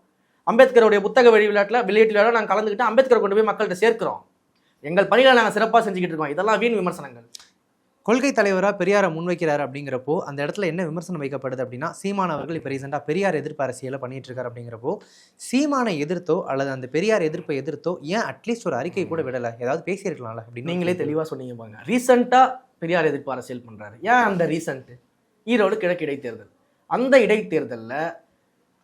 S1: அம்பேத்கருடைய புத்தக வெளி விளையாட்டில் வெளியீட்டு விளையாட நாங்கள் கலந்துக்கிட்டு அம்பேத்கர் கொண்டு போய் மக்கள்கிட்ட சேர்க்கிறோம். எங்கள் பணிகளை நாங்கள் சிறப்பாக செஞ்சுக்கிட்டு இருக்கோம். இதெல்லாம் வீண் விமர்சனங்கள்.
S2: கொள்கை தலைவராக பெரியாரை முன்வைக்கிறார் அப்படிங்கிறப்போ அந்த இடத்துல என்ன விமர்சனம் வைக்கப்படுது அப்படின்னா சீமான் அவர்கள் இப்போ ரீசெண்டாக பெரியார் எதிர்ப்பு அரசியலை பண்ணிட்டு இருக்காரு அப்படிங்கிறப்போ சீமானை எதிர்த்தோ அல்லது அந்த பெரியார் எதிர்ப்பை எதிர்த்தோ ஏன் அட்லீஸ்ட் ஒரு அறிக்கை கூட விடலை? ஏதாவது பேசியிருக்கலாம்ல அப்படின்னு.
S1: நீங்களே தெளிவாக சொன்னீங்க பாருங்க. ரீசெண்டாக பெரியார் எதிர்ப்பு அரசியல் பண்ணுறாரு ஏன் அந்த ரீசன்ட்டு ஈரோடு கிழக்கு இடைத்தேர்தல்? அந்த இடைத்தேர்தலில்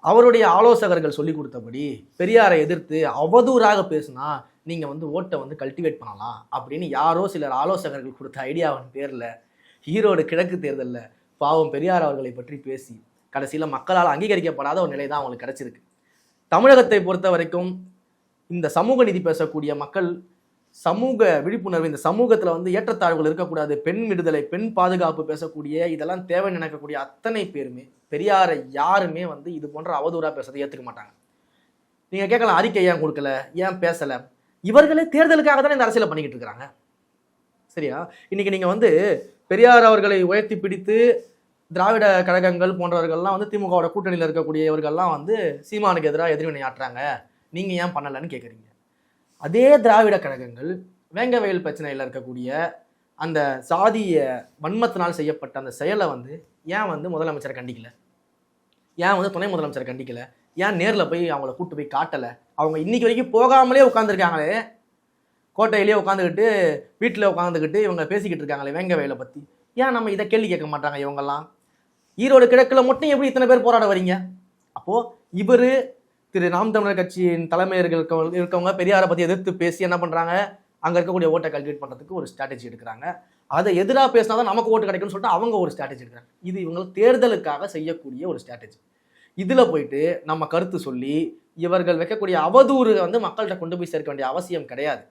S1: அவருடைய ஆலோசகர்கள் சொல்லி கொடுத்தபடி பெரியாரை எதிர்த்து அவதூறாக பேசுனா நீங்கள் வந்து ஓட்டை வந்து கல்டிவேட் பண்ணலாம் அப்படின்னு யாரோ சிலர் ஆலோசகர்கள் கொடுத்த ஐடியாவின் பேரில் ஈரோடு கிழக்கு தேர்தலில் பாவம் பெரியார் அவர்களை பற்றி பேசி கடைசியில் மக்களால் அங்கீகரிக்கப்படாத ஒரு நிலை தான் அவங்களுக்கு கிடச்சிருக்கு. தமிழகத்தை பொறுத்த வரைக்கும் இந்த சமூக நீதி பேசக்கூடிய மக்கள் சமூக விழிப்புணர்வு இந்த சமூகத்தில் வந்து ஏற்றத்தாழ்வுகள் இருக்கக்கூடாது பெண் விடுதலை பெண் பாதுகாப்பு பேசக்கூடிய இதெல்லாம் தேவை நினைக்கக்கூடிய அத்தனை பேருமே பெரியாரை யாருமே வந்து இது போன்ற அவதூறாக பேசுறதை ஏற்றுக்க மாட்டாங்க. நீங்கள் கேட்கலாம் அறிக்கை ஏன் கொடுக்கல ஏன் பேசலை? இவர்களே தேர்தலுக்காக தானே இந்த அரசியலை பண்ணிக்கிட்டு இருக்கிறாங்க. சரியா? இன்னைக்கு நீங்கள் வந்து பெரியார் அவர்களை உயர்த்தி பிடித்து திராவிட கழகங்கள் போன்றவர்கள்லாம் வந்து திமுகவோட கூட்டணியில் இருக்கக்கூடியவர்கள்லாம் வந்து சீமானுக்கு எதிராக எதிர்வினை ஆற்றுறாங்க நீங்கள் ஏன் பண்ணலைன்னு கேட்குறீங்க அதே திராவிட கழகங்கள் வேங்க வயல் பிரச்சனையில் இருக்கக்கூடிய அந்த சாதிய வன்மத்தினால் செய்யப்பட்ட அந்த செயலை வந்து ஏன் வந்து முதலமைச்சரை கண்டிக்கல? ஏன் வந்து துணை முதலமைச்சரை கண்டிக்கல? ஏன் நேரில் போய் அவங்கள கூட்டு போய் காட்டலை? அவங்க இன்னைக்கு வரைக்கும் போகாமலே உட்காந்துருக்காங்களே கோட்டையிலேயே உட்காந்துக்கிட்டு வீட்டில் உட்காந்துக்கிட்டு இவங்க பேசிக்கிட்டு இருக்காங்களே வேங்க வயலை பற்றி ஏன் நம்ம இதை கேள்வி கேட்க மாட்டாங்க இவங்கெல்லாம்? ஈரோடு கிழக்கில் மட்டும் எப்படி இத்தனை பேர் போராட வரீங்க? அப்போது இவர் திரு நாம் தமிழர் கட்சியின் தலைமையர்கள் இருக்கவங்க இருக்கவங்க பெரியாரை பற்றி எதிர்த்து பேசி என்ன பண்ணுறாங்க அங்கே இருக்கக்கூடிய ஓட்டை கல்குலேட் பண்ணுறதுக்கு ஒரு ஸ்ட்ராட்டஜி எடுக்கிறாங்க. அதை எதிராக பேசினா தான் நமக்கு ஓட்டு கிடைக்கும்னு சொல்லிட்டு அவங்க ஒரு ஸ்ட்ராட்டஜி எடுக்கிறாங்க. இது இவங்க தேர்தலுக்காக செய்யக்கூடிய ஒரு ஸ்ட்ராட்டஜி இதில் போயிட்டு நம்ம கருத்து சொல்லி இவர்கள் வைக்கக்கூடிய அவதூறு வந்து மக்கள்கிட்ட கொண்டு போய் சேர்க்க வேண்டிய அவசியம் கிடையாது.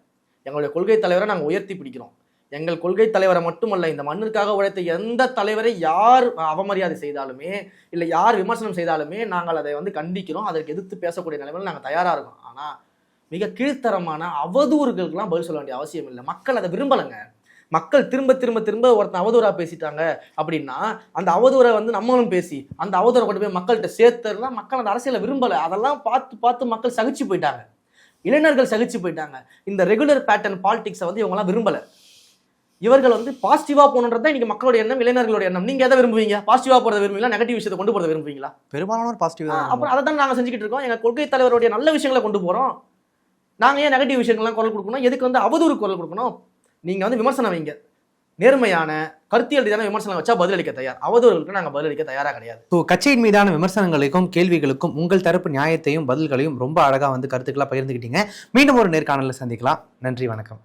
S1: எங்களுடைய கொள்கை தலைவரை நாங்கள் உயர்த்தி பிடிக்கிறோம். எங்கள் கொள்கை தலைவரை மட்டுமல்ல இந்த மண்ணிற்காக உழைத்த எந்த தலைவரை யார் அவமரியாதை செய்தாலுமே இல்லை யார் விமர்சனம் செய்தாலுமே நாங்கள் அதை வந்து கண்டிக்கிறோம். அதற்கு எதிர்த்து பேசக்கூடிய நிலைமையில் நாங்கள் தயாராக இருக்கோம். ஆனால் மிக கீழ்த்தரமான அவதூறுகளுக்கெல்லாம் பதில் சொல்ல வேண்டிய அவசியம் இல்லை. மக்கள் அதை விரும்பலைங்க. மக்கள் திரும்ப திரும்ப திரும்ப ஒருத்தன் அவதூறாக பேசிட்டாங்க அப்படின்னா அந்த அவதூறை வந்து நம்மளும் பேசி அந்த அவதூறை கொண்டு போய் மக்கள்கிட்ட சேர்த்துலாம் மக்கள் அந்த அரசியலை விரும்பலை. அதெல்லாம் பார்த்து பார்த்து மக்கள் சகிச்சு போயிட்டாங்க. இளைஞர்கள் சகிச்சு போயிட்டாங்க. இந்த ரெகுலர் பேட்டர்ன் பாலிடிக்ஸை வந்து இவங்கெல்லாம் விரும்பலை. இவர்கள் வந்து பாசிட்டிவா போகணுன்றது தான் இன்னைக்கு மக்களோட எண்ணம் இளைஞர்களோட எண்ணம். நீங்க எதை விரும்புவீங்க? பாசிட்டிவா போறத விரும்புவீங்களா? நெகட்டிவ் விஷயத்தை கொண்டு போறத விரும்புவீங்களா?
S2: பெரும்பாலானோர் பாசிட்டிவ்
S1: அப்புறம் அதை தான் நாங்க செஞ்சுக்கிட்டு இருக்கோம். எங்க கொள்கை தலைவருடைய நல்ல விஷயங்களை கொண்டு போறோம். நாங்க ஏன் நெகட்டிவ் விஷயங்கள்லாம் குரல் கொடுக்கணும்? எதுக்கு வந்து அவதூறு குரல் கொடுக்கணும்? நீங்க வந்து விமர்சனம் வைங்க. நேர்மையான கருத்தியல் ரீதியான விமர்சனம் வச்சா பதிலளிக்க தயார். அவதூறுகளுக்கு நாங்க பதிலளிக்க தயாரா கிடையாது.
S2: ஸோ கட்சியின் மீதான விமர்சனங்களுக்கும் கேள்விகளுக்கும் உங்கள் தரப்பு நியாயத்தையும் பதில்களையும் ரொம்ப அழகாக வந்து கருத்துக்களாக பகிர்ந்துக்கிட்டீங்க. மீண்டும் ஒரு நேர்காணலில் சந்திக்கலாம். நன்றி வணக்கம்.